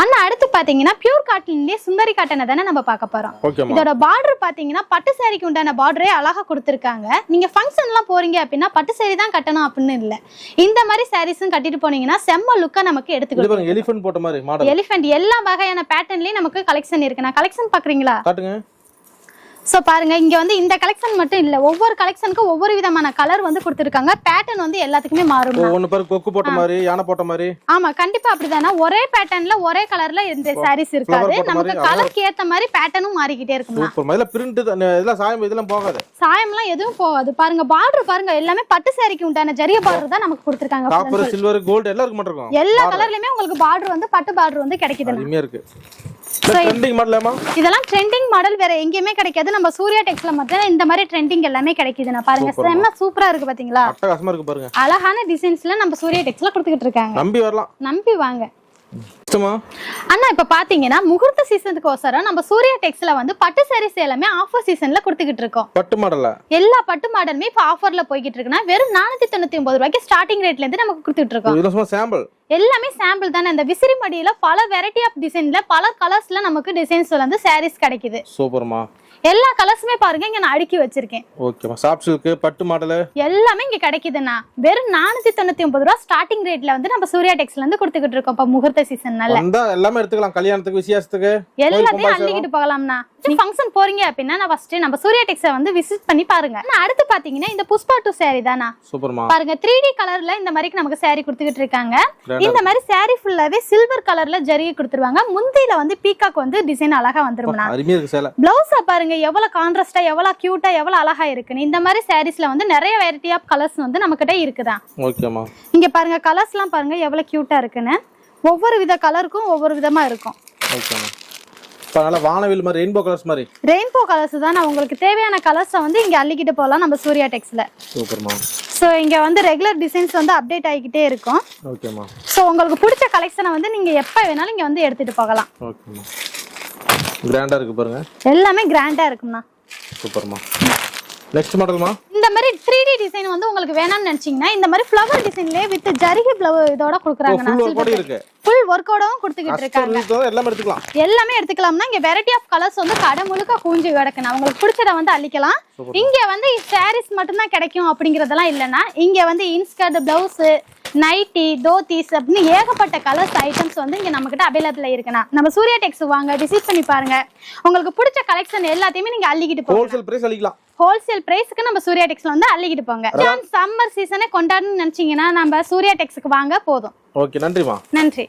அண்ணா அடுத்து பாத்தீங்கன்னா பியூர் காட்டன்லயே சுந்தரி காட்டனை தானே நம்ம பார்க்க போறோம். இதோட பார்டர் பாத்தீங்கன்னா பட்டு சாரிக்கு உண்டான பார்டரே அழகா கொடுத்துருக்காங்க. நீங்க ஃபங்க்ஷன் எல்லாம் போறீங்க அப்படின்னா பட்டு சாரி தான் கட்டணும் அப்படின்னு இல்ல. இந்த மாதிரி சாரீஸும் கட்டிட்டு போனீங்கன்னா செம்ம லுக்கா நமக்கு பாருங்க எலிஃபென்ட் போட்ட மாதிரி எலிஃபென்ட் எல்லா வகையான பேட்டர்ன்லயும் நமக்கு கலெக்ஷன் இருக்கு. நான் கலெக்ஷன் பாக்குறீங்களா? சோ பாருங்க இங்க வந்து இந்த கலெக்ஷன் மட்டும் இல்ல. ஒவ்வொரு கலெக்ஷனுக்கும் ஒவ்வொரு விதமான கலர் வந்து கொடுத்துருக்காங்க. பேட்டர்ன் வந்து எல்லாத்துக்குமே மாறும் ஒன்னு பேர் கொக்கு போட்ட மாதிரி யானை போட்ட மாதிரி. ஆமா கண்டிப்பா அப்படிதானா. ஒரே பேட்டர்ன்ல ஒரே கலர்ல இந்த சாரீஸ் இருக்காது. நமக்கு கலருக்கு ஏத்த மாதிரி பேட்டர்னும் மாறிக்கிட்டே இருக்கும்னா சூப்பர் இதெல்லாம் பிரிண்ட் இதெல்லாம் சாயம் இதெல்லாம் போகாது. சாயம்லாம் எதுவும் போகாது. பாருங்க பார்டர் பாருங்க எல்லாமே பட்டு சாரிக்கு உண்டான ஜரிய பார்டர் தான் நமக்கு கொடுத்துருக்காங்க. காப்பர் சில்வர் கோல்டு எல்லாம் இருக்கு மாட்டிருக்கோம் எல்லா கலர்லயுமே உங்களுக்கு பார்டர் வந்து பட்டு பார்டர் வந்து அருமையா இருக்கு. இதெல்லாம் ட்ரெண்டிங் மாடல் வேற எங்கேயுமே கிடைக்காது. நம்ம சூர்யா டெக்ஸ்ல மட்டும் இந்த மாதிரி ட்ரெண்டிங் எல்லாமே கிடைக்குதுண்ணா பாருங்க. செம்ம சூப்பரா இருக்கு பாத்தீங்களா? அட்டகாசமா இருக்கு பாருங்க. அழகான டிசைன்ஸ்ல நம்ம சூர்யா டெக்ஸ்ல கொடுத்துக்கிட்டு இருக்காங்க. நம்பி வரலாம். நம்பி வாங்க. அண்ணா இப்ப பாத்தீங்கன்னா முகூர்த்த சீசனுக்கு ஒசரம் நம்ம சூர்யா டெக்ஸ்ல வந்து பட்டு சாரீஸ் எல்லாமே ஆஃபர் சீசன்ல கொடுத்துக்கிட்டு இருக்கோம். பட்டு மாடல எல்லா பட்டு மாடலுமே இப்ப ஆஃபர்ல போய்கிட்டு இருக்குன்னா வெறும் நானூத்தி தொண்ணூத்தி ஒன்பது ரூபாய்க்கு ஸ்டார்டிங் ரேட்ல இருந்து நமக்கு கொடுத்துட்டு இருக்கோம். எல்லாமே சாம்பிள் தானே. இந்த விசிறி மடியில பல வெரைட்டி ஆஃப் டிசைன்ல பல கலர்ஸ்ல நமக்கு டிசைன்ஸ் வந்து சாரீஸ் கிடைக்குது. சூப்பர்மா எல்லா கலர்ஸுமே பாருங்க இங்க நான் அடுக்கி வச்சிருக்கேன். ஓகேம்மா சாஃப்ட் சில்க் பட்டு மாடலு? எல்லாமே இங்க கிடைக்குதுண்ணா. வெறும் நானூத்தி தொண்ணூத்தி ஒன்பது ரூபா ஸ்டார்டிங் ரேட்ல வந்து நம்ம சூர்யா டெக்ஸ்ல இருந்து கொடுத்துக்கிட்டு இருக்கோம். இப்ப முகூர்த்த சீசன்னால எல்லாமே எடுத்துக்கலாம். கல்யாணத்துக்கு விசேஷத்துக்கு. எல்லாத்தையும் அள்ளிக்கிட்டு போகலாம்னா ஃபங்க்ஷன் போறீங்க அப்படின்னா நான் ஃபர்ஸ்ட் நம்ம சூர்யா டெக்ஸை வந்து விசிட் பண்ணி பாருங்க. ஆனா அடுத்து பாத்தீங்கன்னா இந்த புஷ்பா டூ saree தானா சூப்பர்மா. பாருங்க த்ரீ டி கலர்ல இந்த மாதிரி நமக்கு saree கொடுத்துக்கிட்டு இருக்காங்க. இந்த மாதிரி saree ஃபுல்லாவே சில்வர் கலர்ல ஜரிகை கொடுத்துருவாங்க. முந்தியில வந்து பீகாக் வந்து டிசைன் அழகா வந்துரும்னா பிளவுஸ பாருங்க எவ்வளவு கான்ட்ராஸ்டா எவ்வளவு கியூட்டா எவ்வளவு அழகா இருக்குன்னு இந்த மாதிரி சாரீஸ்ல வந்து நிறைய வெரைட்டி ஆஃப் கலர்ஸ் வந்து நம்ம கிட்ட இருக்குதான் ஓகேம்மா இங்க பாருங்க கலர்ஸ்லாம் பாருங்க எவ்வளவு கியூட்டா இருக்குன்னு. ஒவ்வொரு வித கலருக்கும் ஒவ்வொரு விதமா இருக்கும். வானவில் மாதிரி ரெயின்போ கலர்ஸ் மாதிரி. ரெயின்போ கலர்ஸ் தான் உங்களுக்கு தேவையான கலர்ஸை வந்து இங்க அள்ளிக்கிட்டு போகலாம் நம்ம சூர்யா டெக்ஸ்ல சூப்பர்மா ஸோ இங்க வந்து ரெகுலர் டிசைன்ஸ் வந்து அப்டேட் ஆகிக்கிட்டே இருக்கும். ஓகேம்மா ஸோ உங்களுக்கு பிடிச்ச கலெக்ஷனை வந்து நீங்க எப்போ வேணாலும் இங்க வந்து எடுத்துட்டு போகலாம். ஓகேம்மா கிராண்டா இருக்கு பாருங்க. எல்லாமே கிராண்டா இருக்கும்ண்ணா. சூப்பர்மா நெக்ஸ்ட் மாடல்மா இந்த மாதிரி த்ரீ டி டிசைன் வந்து உங்களுக்கு வேணாம்னு நினைச்சீங்கன்னா இந்த மாதிரி ஃப்ளவர் டிசைன்லயே வித் ஜரிகை பிளவு இதோட கொடுக்குறாங்க. ஃபுல் ஃபுல் ஒர்க்கோடவும் கொடுத்துக்கிட்டு இருக்காங்க. எல்லாமே எடுத்துக்கலாம். எல்லாமே எடுத்துக்கலாம்னா இங்க வெரைட்டி ஆஃப் கலர்ஸ் வந்து கடை முழுக்க கூஞ்சி கிடக்குண்ணா உங்களுக்கு பிடிச்சத வந்து அள்ளிக்கலாம். இங்க வந்து சாரீஸ் மட்டும்தான் கிடைக்கும் அப்படிங்கறதெல்லாம் இல்லைன்னா இங்க வந்து இன்ஸ்கர்ட் பிளவுஸ் நைட்டி தோத்திஸ் அப்படின்னு ஏகப்பட்ட கலர்ஸ் ஐட்டம்ஸ் வந்து இங்க நம்ம கிட்ட அவைலபிள் இருக்குண்ணா. நம்ம சூர்யா டெக்ஸ் வாங்க விசிட் பண்ணி பாருங்க. உங்களுக்கு பிடிச்ச கலெக்ஷன் எல்லாத்தையுமே நீங்க அள்ளிக்கிட்டு போங்க. ஹோல்சேல் பிரைஸ் அளிக்கலாம் ஹோல்சேல் பிரைஸ்க்கு நம்ம சூர்யா டெக்ஸ்ல வந்து அள்ளிக்கிட்டு போங்க. சம்மர் சீசனை கொண்டாடணும்னு நினைச்சீங்கன்னா நம்ம சூர்யா டெக்ஸ்க்கு வாங்க போதும். ஓகே நன்றிமா நன்றி.